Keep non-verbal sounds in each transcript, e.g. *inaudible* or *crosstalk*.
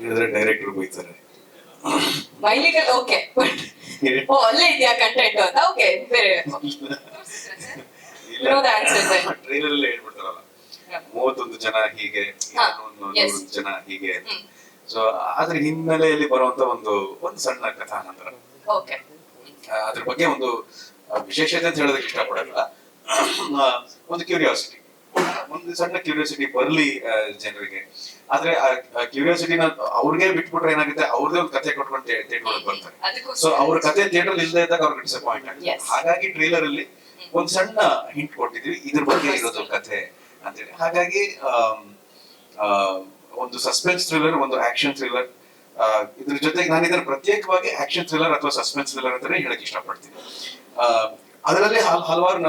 ಹೇಳಿದ್ರೆ ಡೈರೆಕ್ಟರ್ ಬೈತಾರೆ ಬೈಲಿಗೆಲ್ಲ okay but ಓ ಅಲ್ಲೇ ಇದೆಯಾ ಕಂಟೆಂಟ್ ಅಂತ? ಓಕೆ ಬೇರೆ. ಟ್ರೈಲರ್ *laughs* ಅಲ್ಲೇ. ಹೇಳ್ಬಿಡ್ತಾರಲ್ಲ ಮೂವತ್ತೊಂದು ಜನ ಹೀಗೆ ನೂರು ಜನ ಹೀಗೆ. ಸೊ ಅದ್ರ ಹಿನ್ನೆಲೆಯಲ್ಲಿ ಬರುವಂತ ಒಂದು ಒಂದು ಸಣ್ಣ ಕಥಾನಂತರ. ಅದ್ರ ಬಗ್ಗೆ ಒಂದು ವಿಶೇಷತೆ ಅಂತ ಹೇಳೋದಕ್ಕೆ ಇಷ್ಟಪಡಲ್ಲ. ಒಂದು ಕ್ಯೂರಿಯಾಸಿಟಿ ಒಂದು ಸಣ್ಣ ಕ್ಯೂರಿಯಾಸಿಟಿ ಬರ್ಲಿ ಜನರಿಗೆ. ಆದ್ರೆ ಕ್ಯೂರಿಯಾಸಿಟಿನ ಅವ್ರಿಗೆ ಬಿಟ್ಬಿಟ್ರೆ ಏನಾಗುತ್ತೆ? ಅವ್ರದೇ ಒಂದು ಕಥೆ ಕೊಟ್ಕೊಂಡು ಥಿಯೇಟರ್ ಬರ್ತಾರೆ. ಸೊ ಅವ್ರ ಕಥೆ ಥಿಯೇಟರ್ ಇಲ್ಲದೆ ಇದ್ದಾಗ ಅವ್ರಿಗೆ ಡಿಸಪಾಯಿಂಟ್ ಆಗಿದೆ. ಹಾಗಾಗಿ ಟ್ರೈಲರ್ ಅಲ್ಲಿ ಒಂದ್ ಸಣ್ಣ ಹಿಂಟ್ ಕೊಟ್ಟಿದ್ವಿ ಇದ್ರ ಬಗ್ಗೆ ಇರೋದು ಅಂತ ಅಂತೇಳಿ ಹಾಗಾಗಿ ಒಂದು ಸಸ್ಪೆನ್ಸ್ ಥ್ರಿಲ್ಲರ್ ಒಂದು ಆಕ್ಷನ್ ಥ್ರಿಲ್ಲರ್ ಇದ್ರ ಜೊತೆಗೆ ನಾನು ಇದನ್ನ ಪ್ರತ್ಯೇಕವಾಗಿ ಆಕ್ಷನ್ ಥ್ರಿಲ್ಲರ್ ಅಥವಾ ಸಸ್ಪೆನ್ಸ್ ಥ್ರಿಲ್ಲರ್ ಅಂತಾನೆ ಹೇಳಕ್ ಇಷ್ಟಪಡ್ತೀನಿ. ಆ, ಅದರಲ್ಲಿ ಹಲ್ ಹಲವಾರು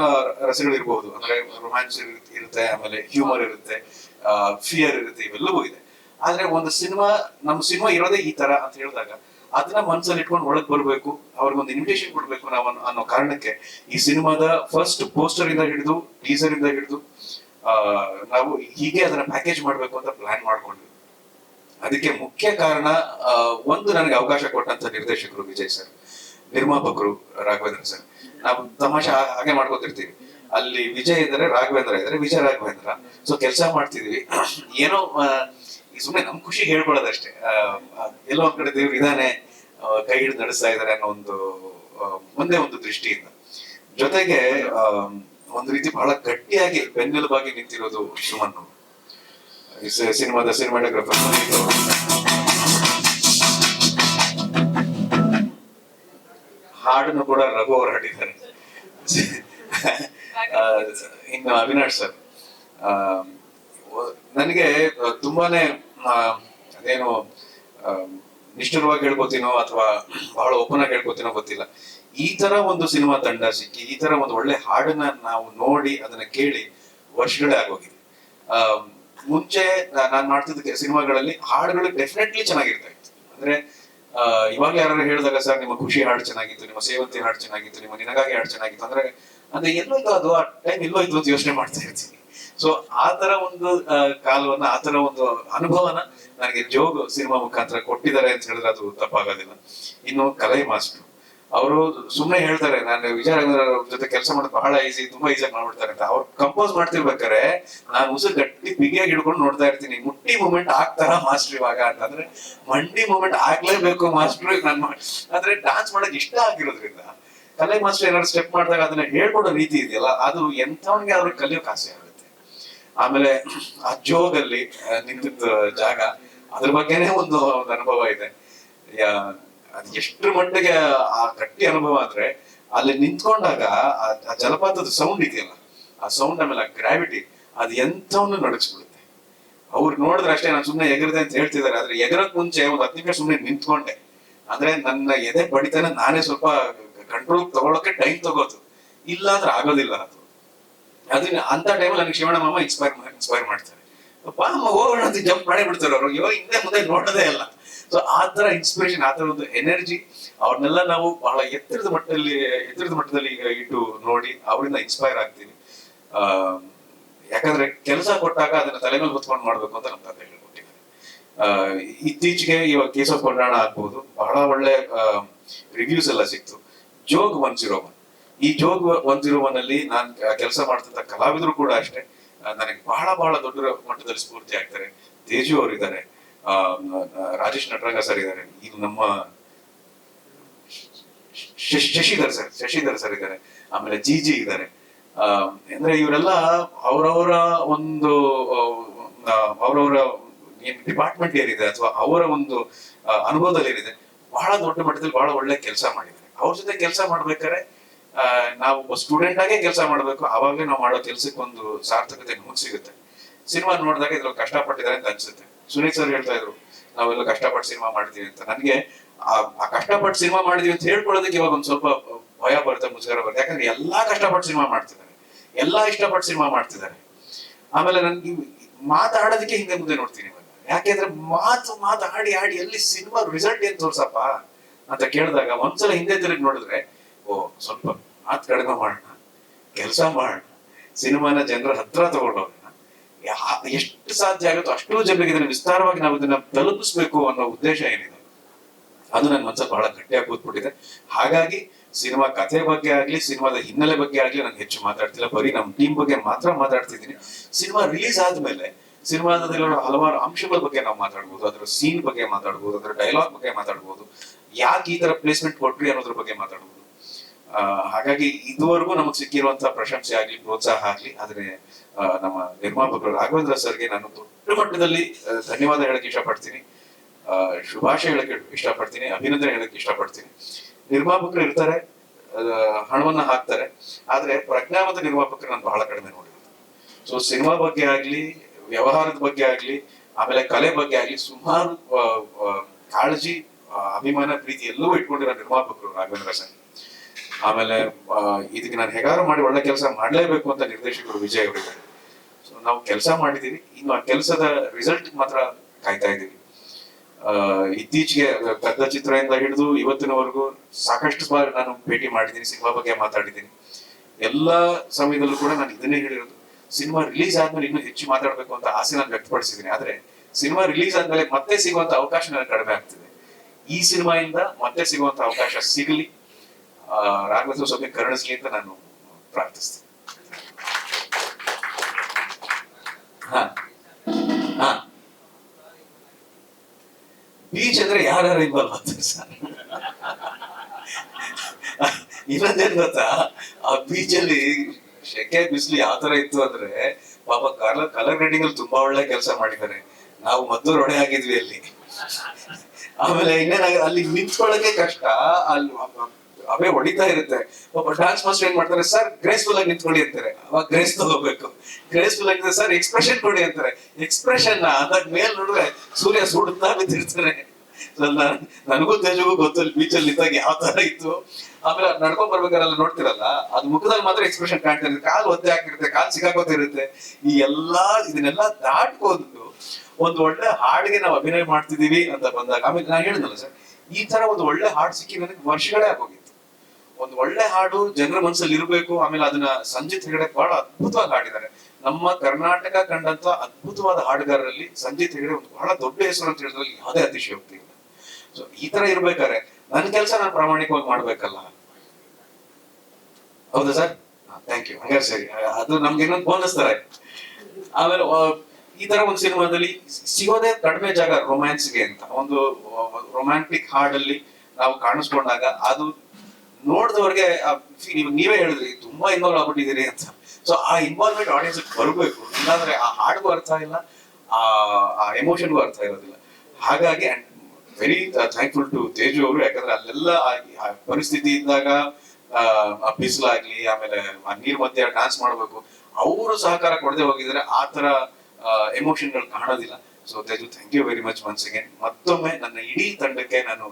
ರಸಗಳು ಇರಬಹುದು ಅಂದ್ರೆ ರೊಮ್ಯಾನ್ಸ್ ಇರುತ್ತೆ ಆಮೇಲೆ ಹ್ಯೂಮರ್ ಇರುತ್ತೆ. ಫಿಯರ್ ಇರುತ್ತೆ ಇವೆಲ್ಲವೂ ಇದೆ. ಆದ್ರೆ ಒಂದು ಸಿನಿಮಾ ನಮ್ಮ ಸಿನಿಮಾ ಇರೋದೇ ಈ ತರ ಅಂತ ಹೇಳಿದಾಗ ಅದನ್ನ ಮನಸ್ಸಲ್ಲಿ ಇಟ್ಕೊಂಡು ಒಳಗ್ ಬರ್ಬೇಕು ಅವ್ರಿಗೊಂದು ಇನ್ವಿಟೇಷನ್ ಕೊಡ್ಬೇಕು ನಾವು ಅನ್ನೋ- ಕಾರಣಕ್ಕೆ ಈ ಸಿನಿಮಾದ ಫಸ್ಟ್ ಪೋಸ್ಟರ್ ಇಂದ ಹಿಡಿದು ಟೀಸರ್ ಇಂದ ಹಿಡಿದು ಆ, ನಾವು ಹೀಗೆ ಅದನ್ನ ಪ್ಯಾಕೇಜ್ ಮಾಡ್ಬೇಕು ಅಂತ ಪ್ಲಾನ್ ಮಾಡ್ಕೊಂಡ್ವಿ. ಅದಕ್ಕೆ ಮುಖ್ಯ ಕಾರಣ ಒಂದು ನನಗೆ ಅವಕಾಶ ಕೊಟ್ಟಂತ ನಿರ್ದೇಶಕರು ವಿಜಯ್ ಸರ್ ನಿರ್ಮಾಪಕರು ರಾಘವೇಂದ್ರ ಸರ್. ನಾವು ತಮಾಷೆ ಹಾಗೆ ಮಾಡ್ಕೊತಿರ್ತೀವಿ. ಅಲ್ಲಿ ವಿಜಯ್ ಇದ್ದಾರೆ, ರಾಘವೇಂದ್ರ ಇದ್ದಾರೆ, ವಿಜಯ, ರಾಘವೇಂದ್ರ. ಸೊ ಕೆಲಸ ಮಾಡ್ತಿದೀವಿ. ಏನೋ ಸುಮ್ಮನೆ ನಮ್ ಖುಷಿ ಹೇಳ್ಕೊಳ್ಳೋದಷ್ಟೇ. ಎಲ್ಲೋ ಒಂದ್ ಕಡೆ ದೇವ್ರು ಇದಾನೆ ಕೈ ಹಿಡಿದು ನಡೆಸ್ತಾ ಇದಾರೆ ಅನ್ನೋ ಒಂದು ಒಂದೇ ಒಂದು ದೃಷ್ಟಿಯಿಂದ. ಜೊತೆಗೆ ಒಂದು ರೀತಿ ಬಹಳ ಗಟ್ಟಿಯಾಗಿ ಬೆನ್ನೆಲುಬಾಗಿ ನಿಂತಿರೋದು ಶಿವನ್ನು ಸಿನಿಮಾದ ಸಿನಿಮಾಟೋಗ್ರಫರ್. ಹಾಡನ್ನು ಕೂಡ ರಘು ಅವರು ಹಾಡಿದ್ದಾರೆ. ಇನ್ನು ಅವಿನಾಶ್ ಸರ್. ನನಗೆ ತುಂಬಾನೇ ಅದೇನು ನಿಷ್ಠುರವಾಗಿ ಹೇಳ್ಕೊತೀನೋ ಅಥವಾ ಬಹಳ ಓಪನ್ ಆಗಿ ಹೇಳ್ಕೊತೀನೋ ಗೊತ್ತಿಲ್ಲ. ಈ ತರ ಒಂದು ಸಿನಿಮಾ ತಂಡ ಸಿಕ್ಕಿ ಈ ತರ ಒಂದು ಒಳ್ಳೆ ಹಾಡನ್ನ ನಾವು ನೋಡಿ ಅದನ್ನ ಕೇಳಿ ವರ್ಷಗಳೇ ಆಗೋಗಿದೆ. ಆ, ಮುಂಚೆ ನಾನು ಮಾಡ್ತಿದ್ದ ಸಿನಿಮಾಗಳಲ್ಲಿ ಹಾಡುಗಳು ಡೆಫಿನೆಟ್ಲಿ ಚೆನ್ನಾಗಿರ್ತಾ ಇತ್ತು. ಅಂದ್ರೆ ಇವಾಗ ಯಾರು ಹೇಳಿದಾಗ ಸರ್ ನಿಮ್ಮ ಖುಷಿ ಹಾಡು ಚೆನ್ನಾಗಿತ್ತು ನಿಮ್ಮ ಸೇವಂತಿ ಹಾಡು ಚೆನ್ನಾಗಿತ್ತು ನಿಮ್ಮ ನಿನಗಾಗಿ ಹಾಡು ಚೆನ್ನಾಗಿತ್ತು. ಅಂದ್ರೆ ಅಂದ್ರೆ ಎಲ್ಲೋಯ್ತು ಅದು ಆ ಟೈಮ್ ಎಲ್ಲೋಯ್ತು ಅಂತ ಯೋಚನೆ ಮಾಡ್ತಾ ಇರ್ತೀನಿ. ಸೊ ಆ ತರ ಒಂದು ಕಾಲವನ್ನ, ಆ ತರ ಒಂದು ಅನುಭವನ ನನಗೆ ಜೋಗ್ ಸಿನಿಮಾ ಮುಖಾಂತರ ಕೊಟ್ಟಿದ್ದಾರೆ ಅಂತ ಹೇಳಿದ್ರೆ ಅದು ತಪ್ಪಾಗೋದಿಲ್ಲ. ಇನ್ನು ಕಲೈ ಮಾಸ್ಟರ್. ಅವರು ಸುಮ್ಮನೆ ಹೇಳ್ತಾರೆ, ನಾನು ವಿಜಯ ಜೊತೆ ಕೆಲಸ ಮಾಡೋದು ಬಹಳ ಈಸಿ ತುಂಬಾ ಈಸಿಯಾಗಿ ಮಾಡ್ಬಿಡ್ತಾರೆ ಅಂತ. ಅವ್ರು ಕಂಪೋಸ್ ಮಾಡ್ತಿರ್ಬೇಕಾರೆ ನಾನು ಉಸಿರು ಗಟ್ಟಿ ಬಿಗಿಯಾಗಿ ಹಿಡ್ಕೊಂಡು ನೋಡ್ತಾ ಇರ್ತೀನಿ. ಮುಟ್ಟಿ ಮೂಮೆಂಟ್ ಆಗ್ತಾರ ಮಾಸ್ಟರ್ ಇವಾಗ ಅಂತಂದ್ರೆ ಮಂಡಿ ಮೂಮೆಂಟ್ ಆಗ್ಲೇಬೇಕು ಮಾಸ್ಟರ್ ನನ್ ಅಂದ್ರೆ ಡಾನ್ಸ್ ಮಾಡಕ್ ಇಷ್ಟ ಆಗಿರೋದ್ರಿಂದ ಕಲೆ ಮಾಸ್ಟರ್ ಏನಾದ್ರು ಸ್ಟೆಪ್ ಮಾಡಿದಾಗ ಅದನ್ನ ಹೇಳ್ಕೊಡೋ ರೀತಿ ಇದೆಯಲ್ಲ, ಅದು ಎಂಥವನಿಗೆ ಅವ್ರಿಗೆ ಕಲಿಯೋಕೆ ಆಸೆ ಆಗುತ್ತೆ. ಆಮೇಲೆ ಆ ಜೋಗಲ್ಲಿ ನಿಂತಿದ್ದ ಜಾಗ, ಅದ್ರ ಬಗ್ಗೆನೆ ಒಂದು ಅನುಭವ ಇದೆ. ಅದು ಎಷ್ಟ್ರ ಮಟ್ಟಿಗೆ ಆ ಗಟ್ಟಿ ಅನುಭವ ಅಂದ್ರೆ ಅಲ್ಲಿ ನಿಂತ್ಕೊಂಡಾಗ ಆ ಜಲಪಾತದ ಸೌಂಡ್ ಇದೆಯಲ್ಲ, ಆ ಸೌಂಡ್ ಆಮೇಲೆ ಆ ಗ್ರಾವಿಟಿ ಅದು ಎಂಥವನ್ನು ನಡಗಿಸ್ಬಿಡುತ್ತೆ ಅವ್ರು ನೋಡಿದ್ರೆ ಅಷ್ಟೇ ನಾನು ಸುಮ್ಮನೆ ಎಗರದೆ ಅಂತ ಹೇಳ್ತಿದ್ದಾರೆ, ಆದ್ರೆ ಎಗರಕ್ ಮುಂಚೆ ಒಂದು ಹತ್ತು ನಿಮಿಷ ಸುಮ್ಮನೆ ನಿಂತ್ಕೊಂಡೆ. ಅಂದ್ರೆ ನನ್ನ ಎದೆ ಬಡಿತಾನೆ ನಾನೇ ಸ್ವಲ್ಪ ಕಂಟ್ರೋಲ್ ತಗೊಳಕ್ಕೆ ಟೈಮ್ ತಗೋತು ಇಲ್ಲ ಅಂದ್ರೆ ಆಗೋದಿಲ್ಲ ಅದು. ಅದನ್ನ ಅಂತ ಟೈಮಲ್ಲಿ ನನಗೆ ಶಿವಣ್ಣ ಮಾಮ ಇನ್ಸ್ಪೈರ್ ಇನ್ಸ್ಪೈರ್ ಮಾಡ್ತಾರೆ. ಅಮ್ಮ ಹೋಗೋಣ ಅಂತ ಜಂಪ್ ಮಾಡಿ ಬಿಡ್ತಾರೆ ಅವರು. ಇವಾಗ ಹಿಂದೆ ಮುಂದೆ ನೋಡೋದೇ ಇಲ್ಲ. ಸೊ ಆ ತರ ಇನ್ಸ್ಪಿರೇಷನ್ ಆ ತರ ಒಂದು ಎನರ್ಜಿ ಅವ್ರನ್ನೆಲ್ಲ ನಾವು ಬಹಳ ಎತ್ತರದ ಮಟ್ಟದಲ್ಲಿ ಎತ್ತರದ ಮಟ್ಟದಲ್ಲಿ ಈಗ ಇಟ್ಟು ನೋಡಿ ಅವರಿಂದ ಇನ್ಸ್ಪೈರ್ ಆಗ್ತೀವಿ. ಆ, ಯಾಕಂದ್ರೆ ಕೆಲಸ ಕೊಟ್ಟಾಗ ಅದನ್ನ ತಲೆ ಮೇಲೆ ಹೊತ್ಕೊಂಡು ಮಾಡ್ಬೇಕು ಅಂತ ನಮ್ಮ ತಂದೆ ಹೇಳ್ಕೊಟ್ಟಿದ್ದಾರೆ ಇತ್ತೀಚೆಗೆ ಇವಾಗ ಕೇಸ್ ಆಫ್ ಕೊಂಡಾಣ ಆಗ್ಬೋದು. ಬಹಳ ಒಳ್ಳೆ ರಿವ್ಯೂಸ್ ಎಲ್ಲ ಸಿಕ್ತು. ಜೋಗ್ ಒನ್ ಜೀರೋ ಒನ್ ಈ ಜೋಗ್ ಒನ್ ಜೀರೋ ಒನ್ ಅಲ್ಲಿ ನಾನು ಕೆಲಸ ಮಾಡ್ತಿದ್ದ ಕಲಾವಿದರು ಕೂಡ ಅಷ್ಟೇ. ನನಗೆ ಬಹಳ ಬಹಳ ದೊಡ್ಡ ಮಟ್ಟದಲ್ಲಿ ಸ್ಫೂರ್ತಿ ಆಗ್ತಾರೆ. ತೇಜು ಅವರು ಇದ್ದಾರೆ ಆ, ರಾಜೇಶ್ ನಟರಂಗ ಸರ್ ಇದ್ದಾರೆ. ಇದು ನಮ್ಮ ಶಶ್- ಶಶಿಧರ್ ಸರ್ ಶಶಿಧರ್ ಸರ್ ಇದ್ದಾರೆ. ಆಮೇಲೆ ಜಿ ಜಿ ಇದ್ದಾರೆ. ಅಂದ್ರೆ ಇವರೆಲ್ಲ ಅವರವರ ಒಂದು ಅವರವರ ಏನ್ ಡಿಪಾರ್ಟ್ಮೆಂಟ್ ಏನಿದೆ ಅಥವಾ ಅವರ ಒಂದು ಅನುಭವದಲ್ಲಿ ಏನಿದೆ ಬಹಳ ದೊಡ್ಡ ಮಟ್ಟದಲ್ಲಿ ಬಹಳ ಒಳ್ಳೆ ಕೆಲಸ ಮಾಡಿದ್ದಾರೆ. ಅವ್ರ ಜೊತೆ ಕೆಲಸ ಮಾಡ್ಬೇಕಾದ್ರೆ ನಾವು ಸ್ಟೂಡೆಂಟ್ ಆಗೇ ಕೆಲಸ ಮಾಡ್ಬೇಕು. ಅವಾಗಲೇ ನಾವು ಮಾಡೋ ಕೆಲ್ಸಕ್ಕೆ ಒಂದು ಸಾರ್ಥಕತೆ ನಮಗ್ ಸಿಗುತ್ತೆ. ಸಿನಿಮಾ ನೋಡಿದಾಗ ಇದ್ರಲ್ಲಿ ಕಷ್ಟಪಟ್ಟಿದ್ದಾರೆ ಅಂತ ಅನ್ಸುತ್ತೆ. ಸುನೀತ್ ಸರ್ ಹೇಳ್ತಾ ಇದ್ರು, ನಾವೆಲ್ಲ ಕಷ್ಟಪಟ್ಟು ಸಿನಿಮಾ ಮಾಡ್ತೀವಿ ಅಂತ. ನನಗೆ, ಆ ಕಷ್ಟಪಟ್ಟು ಸಿನಿಮಾ ಮಾಡಿದೀವಿ ಅಂತ ಹೇಳ್ಕೊಳ್ಳೋದಕ್ಕೆ ಇವಾಗ ಒಂದ್ ಸ್ವಲ್ಪ ಭಯ ಬರುತ್ತೆ ಮುಜುಗರ ಬರುತ್ತೆ. ಯಾಕಂದ್ರೆ ಎಲ್ಲಾ ಕಷ್ಟಪಟ್ಟು ಸಿನಿಮಾ ಮಾಡ್ತಿದ್ದಾರೆ. ಎಲ್ಲಾ ಇಷ್ಟಪಟ್ಟು ಸಿನಿಮಾ ಮಾಡ್ತಿದ್ದಾರೆ. ಆಮೇಲೆ ನನ್ಗೆ ಮಾತಾಡೋದಕ್ಕೆ ಹಿಂದೆ ಮುಂದೆ ನೋಡ್ತೀನಿ ಇವಾಗ. ಯಾಕೆಂದ್ರೆ ಮಾತು ಮಾತಾಡಿ ಆಡಿ ಎಲ್ಲಿ ಸಿನಿಮಾ ರಿಸಲ್ಟ್ ಏನ್ ತೋರ್ಸಪ್ಪ? ಅಂತ ಕೇಳಿದಾಗ ಒಂದ್ಸಲ ಹಿಂದೆ ತಿರುಗಿ ನೋಡಿದ್ರೆ, ಓ, ಸ್ವಲ್ಪ ಮಾತು ಕಡಿಮೆ ಮಾಡೋಣ, ಕೆಲಸ ಮಾಡೋಣ, ಸಿನಿಮಾನ ಜನರ ಹತ್ರ ತಗೊಂಡೋಗೋಣ. ಎಷ್ಟು ಸಾಧ್ಯ ಆಗುತ್ತೋ ಅಷ್ಟು ಜನರಿಗೆ ಇದನ್ನ ವಿಸ್ತಾರವಾಗಿ ನಾವು ಇದನ್ನ ತಲುಪಿಸ್ಬೇಕು ಅನ್ನೋ ಉದ್ದೇಶ ಏನಿದೆ? ಅದು ನನ್ನ ಮನಸ್ಸಲ್ಲಿ ಬಹಳ ಗಟ್ಟಿಯಾಗಿ ಕೂತ್ಬಿಟ್ಟಿದೆ. ಹಾಗಾಗಿ ಸಿನಿಮಾ ಕಥೆ ಬಗ್ಗೆ ಆಗ್ಲಿ, ಸಿನಿಮಾದ ಹಿನ್ನೆಲೆ ಬಗ್ಗೆ ಆಗ್ಲಿ ನಾನು ಹೆಚ್ಚು ಮಾತಾಡ್ತಿಲ್ಲ. ಬರೀ ನಮ್ಮ ಟೀಮ್ ಬಗ್ಗೆ ಮಾತ್ರ ಮಾತಾಡ್ತಿದ್ದೀನಿ. ಸಿನಿಮಾ ರಿಲೀಸ್ ಆದ್ಮೇಲೆ ಸಿನಿಮಾದಲ್ಲಿರೋ ಹಲವಾರು ಅಂಶಗಳ ಬಗ್ಗೆ ನಾವು ಮಾತಾಡ್ಬೋದು. ಅದರ ಸೀನ್ ಬಗ್ಗೆ ಮಾತಾಡ್ಬೋದು, ಅದರ ಡೈಲಾಗ್ ಬಗ್ಗೆ ಮಾತಾಡ್ಬೋದು. ಯಾಕೆ ಈ ತರ ಪ್ಲೇಸ್ಮೆಂಟ್ ಕೊಟ್ರಿ ಅನ್ನೋದ್ರ ಬಗ್ಗೆ ಮಾತಾಡಬಹುದು ಹಾಗಾಗಿ ಇದುವರೆಗೂ ನಮಗ್ ಸಿಕ್ಕಿರುವಂತಹ ಪ್ರಶಂಸೆ ಆಗ್ಲಿ, ಪ್ರೋತ್ಸಾಹ ಆಗ್ಲಿ, ಆದ್ರೆ ನಮ್ಮ ನಿರ್ಮಾಪಕರು ರಾಘವೇಂದ್ರ ಸರ್ಗೆ ನಾನು ದೊಡ್ಡ ಮಟ್ಟದಲ್ಲಿ ಧನ್ಯವಾದ ಹೇಳಕ್ ಇಷ್ಟಪಡ್ತೀನಿ. ಶುಭಾಶಯ ಹೇಳಕ್ ಇಷ್ಟಪಡ್ತೀನಿ, ಅಭಿನಂದನೆ ಹೇಳಕ್ ಇಷ್ಟಪಡ್ತೀನಿ. ನಿರ್ಮಾಪಕರು ಇರ್ತಾರೆ ಹಣವನ್ನ ಹಾಕ್ತಾರೆ, ಆದ್ರೆ ಪ್ರಜ್ಞಾವಂತ ನಿರ್ಮಾಪಕರು ನಾನು ಬಹಳ ಕಡಿಮೆ ನೋಡಿರೋದು. ಸೊ ಸಿನಿಮಾ ಬಗ್ಗೆ ಆಗ್ಲಿ, ವ್ಯವಹಾರದ ಬಗ್ಗೆ ಆಗ್ಲಿ, ಆಮೇಲೆ ಕಲೆ ಬಗ್ಗೆ ಆಗ್ಲಿ ಸುಮಾರು ಕಾಳಜಿ ಅಭಿಮಾನ, ಪ್ರೀತಿ ಎಲ್ಲವೂ ಇಟ್ಕೊಂಡಿರೋ ನಿರ್ಮಾಪಕರು ರಾಘವೇಂದ್ರ ಸಂಗ್ ಆಮೇಲೆ ಇದಕ್ಕೆ ನಾನು ಹೇಗಾರು ಮಾಡಿ ಒಳ್ಳೆ ಕೆಲಸ ಮಾಡಲೇಬೇಕು ಅಂತ ನಿರ್ದೇಶಕರು ವಿಜಯ್ ಅವರಿದ್ದಾರೆ. ಸೊ ನಾವು ಕೆಲಸ ಮಾಡಿದೀವಿ. ಇನ್ನು ಆ ಕೆಲಸದ ರಿಸಲ್ಟ್ ಮಾತ್ರ ಕಾಯ್ತಾ ಇದ್ದೀವಿ ಇತ್ತೀಚೆಗೆ ಕದ್ದ ಚಿತ್ರದಿಂದ ಹಿಡಿದು ಇವತ್ತಿನವರೆಗೂ ಸಾಕಷ್ಟು ಬಾರಿ ನಾನು ಭೇಟಿ ಮಾಡಿದ್ದೀನಿ ಸಿನಿಮಾ ಬಗ್ಗೆ ಮಾತಾಡಿದ್ದೀನಿ ಎಲ್ಲ ಸಮಯದಲ್ಲೂ ಕೂಡ ನಾನು ಇದನ್ನೇ ಹೇಳಿರೋದು. ಸಿನಿಮಾ ರಿಲೀಸ್ ಆದ್ಮೇಲೆ ಇನ್ನೂ ಹೆಚ್ಚು ಮಾತಾಡಬೇಕು ಅಂತ ಆಸೆ ನಾನು ವ್ಯಕ್ತಪಡಿಸಿದ್ದೀನಿ ಆದ್ರೆ, ಸಿನಿಮಾ ರಿಲೀಸ್ ಆದ್ಮೇಲೆ ಮತ್ತೆ ಸಿಗುವಂತ ಅವಕಾಶ ನನಗೆ ಕಡಿಮೆ ಆಗ್ತಿದೆ. ಈ ಸಿನಿಮಾಯಿಂದ ಮತ್ತೆ ಸಿಗುವಂತ ಅವಕಾಶ ಸಿಗಲಿ. ರಾಘವೇಂದ್ರ ಸ್ವಾಮಿ ಕರುಣಿಸ್ಲಿ ಅಂತ ನಾನು ಪ್ರಾರ್ಥಿಸ್ತೀನಿ. ಬೀಚ್ ಅಂದ್ರೆ ಯಾರ್ಯಾರು ಇಲ್ವಲ್ಲ ಸರ್? ಇನ್ನೊಂದೇನ್ ಗೊತ್ತಾ, ಆ ಬೀಚ್ ಅಲ್ಲಿ ಶೆಕೆ ಬಿಸಿಲು ಯಾವ ತರ ಇತ್ತು ಅಂದ್ರೆ ಪಾಪ ಕಲರ್ ಕಲರ್ ಗ್ರೇಡಿಂಗ್ ಅಲ್ಲಿ ತುಂಬಾ ಒಳ್ಳೆ ಕೆಲಸ ಮಾಡಿದ್ದಾರೆ. ನಾವು ಮದ್ದೂರು ಹೊಣೆ ಆಗಿದ್ವಿ ಅಲ್ಲಿ. ಆಮೇಲೆ ಇನ್ನೇನಾಗ ಅಲ್ಲಿ ನಿಂತ್ಕೊಳ್ಳೋಕೆ ಕಷ್ಟ. ಅಲ್ಲಿ ಅವೇ ಹೊಡಿತಾ ಇರುತ್ತೆ. ಒಬ್ಬ ಡಾನ್ಸ್ ಮಾಸ್ಟರ್ ಏನ್ ಮಾಡ್ತಾರೆ? ಸರ್ ಗ್ರೇಸ್ಫುಲ್ ಆಗಿ ನಿಂತ್ಕೊಳ್ಳಿ ಅಂತಾರೆ. ಅವಾಗ ಗ್ರೇಸ್ ತಗೋಬೇಕು. ಗ್ರೇಸ್ಫುಲ್ ಆಗಿದೆ ಸರ್ ಎಕ್ಸ್ಪ್ರೆಷನ್ ಕೊಡಿ ಅಂತಾರೆ. ಎಕ್ಸ್ಪ್ರೆಷನ್ ಅದಾಗ ಮೇಲೆ ನೋಡಿದ್ರೆ ಸೂರ್ಯ ಸುಡುತ್ತಾ ಬಿದ್ದಿರ್ತಾರೆ. ನನಗೂ ತೇಜಗೂ ಅಲ್ಲಿ ಬೀಚಲ್ಲಿ ಇದ್ದಾಗ ಯಾವ ತರ ಇತ್ತು. ಆಮೇಲೆ ನಡ್ಕೊಂಡ್ ಬರ್ಬೇಕಾರೆಲ್ಲ ನೋಡ್ತಿರಲ್ಲ, ಅದು ಮುಖದಲ್ಲಿ ಮಾತ್ರ ಎಕ್ಸ್ಪ್ರೆಷನ್ ಕಾಣ್ತಾ ಇರುತ್ತೆ. ಕಾಲ್ ಒದ್ದೆ ಹಾಕಿರುತ್ತೆ, ಕಾಲ್ ಸಿಕ್ಕಾಕೋತಿರುತ್ತೆ ಈ ಎಲ್ಲಾ, ಇದನ್ನೆಲ್ಲ ದಾಟ್ಕೊಂಡು ಒಂದು ಒಳ್ಳೆ ಹಾಡಿಗೆ ನಾವು ಅಭಿನಯ ಮಾಡ್ತಿದೀವಿ ಅಂತ ಬಂದಾಗ, ಆಮೇಲೆ ನಾನು ಹೇಳಿದ್ನಲ್ಲ ಸರ್, ಈ ತರ ಒಂದು ಒಳ್ಳೆ ಹಾಡು ಸಿಕ್ಕಿ ನನಗೆ ವರ್ಷಗಳೇ ಆಗೋಗಿತ್ತು. ಒಂದು ಒಳ್ಳೆ ಹಾಡು ಜನರ ಮನಸ್ಸಲ್ಲಿ ಇರಬೇಕು, ಆಮೇಲೆ ಅದನ್ನ ಸಂಜಿತ್ ಹೆಗಡೆ ಬಹಳ ಅದ್ಭುತವಾಗಿ ಹಾಡಿದ್ದಾರೆ. ನಮ್ಮ ಕರ್ನಾಟಕ ಕಂಡಂತ ಅದ್ಭುತವಾದ ಹಾಡುಗಾರರಲ್ಲಿ ಸಂಜಿತ್ ಹೆಗಡೆ ಒಂದು ಬಹಳ ದೊಡ್ಡ ಹೆಸರು ಅಂತ ಹೇಳಿದ್ರಲ್ಲಿ ಯಾವುದೇ ಅತಿಶಯೋಕ್ತಿ ಇಲ್ಲ. ಸೊ ಈ ತರ ಇರ್ಬೇಕಾದ್ರೆ ನನ್ನ ಕೆಲಸ ನಾನು ಪ್ರಾಮಾಣಿಕವಾಗಿ ಮಾಡ್ಬೇಕಲ್ಲ? ಹೌದಾ ಸರ್? ಥ್ಯಾಂಕ್ ಯು ಹಂಗಾರೆ ಸರಿ. ಅದು ನಮ್ಗೆ ಇನ್ನೊಂದು ಬೋನಸ್ ತರ. ಆಮೇಲೆ ಈ ತರ ಒಂದು ಸಿನಿಮಾದಲ್ಲಿ ಸಿಗೋದೇ ಕಡಿಮೆ ಜಾಗ ರೊಮ್ಯಾನ್ಸ್ಗೆ ಅಂತ. ಒಂದು ರೊಮ್ಯಾಂಟಿಕ್ ಹಾಡಲ್ಲಿ ನಾವು ಕಾಣಿಸ್ಕೊಂಡಾಗ ಅದು ನೋಡಿದವ್ರಿಗೆ ನೀವೇ ಹೇಳಿದ್ರಿ ತುಂಬಾ ಇನ್ವಾಲ್ವ್ ಆಗ್ಬಿಟ್ಟಿದ್ದೀರಿ ಅಂತ. ಸೊ ಆ ಇನ್ವಾಲ್ವ್ಮೆಂಟ್ ಆಡಿಯನ್ಸ್ ಬರಬೇಕು. ಇಲ್ಲಾಂದ್ರೆ ಆ ಹಾಡ್ಗೂ ಅರ್ಥ ಇಲ್ಲ ಆ ಎಮೋಷನ್ಗೂ ಅರ್ಥ ಇರೋದಿಲ್ಲ. ಹಾಗಾಗಿ ವೆರಿ ಥ್ಯಾಂಕ್ಫುಲ್ ಟು ತೇಜು ಅವರು ಯಾಕಂದ್ರೆ ಅಲ್ಲೆಲ್ಲ ಆ- ಪರಿಸ್ಥಿತಿ ಇದ್ದಾಗ ಆ, ಬಿಸಿಲಾಗ್ಲಿ ಆಮೇಲೆ ನೀರ್ ಮಧ್ಯೆ ಡಾನ್ಸ್ ಮಾಡ್ಬೇಕು ಅವರು ಸಹಕಾರ ಕೊಡದೆ ಹೋಗಿದ್ರೆ ಆ ತರ ಎಮೋಷನ್ಗಳು ಕಾಣೋದಿಲ್ಲ. So Teju thank you very much once again ಮತ್ತೊಮ್ಮೆ ನನ್ನ ಇಡೀ ತಂಡಕ್ಕೆ ನಾನು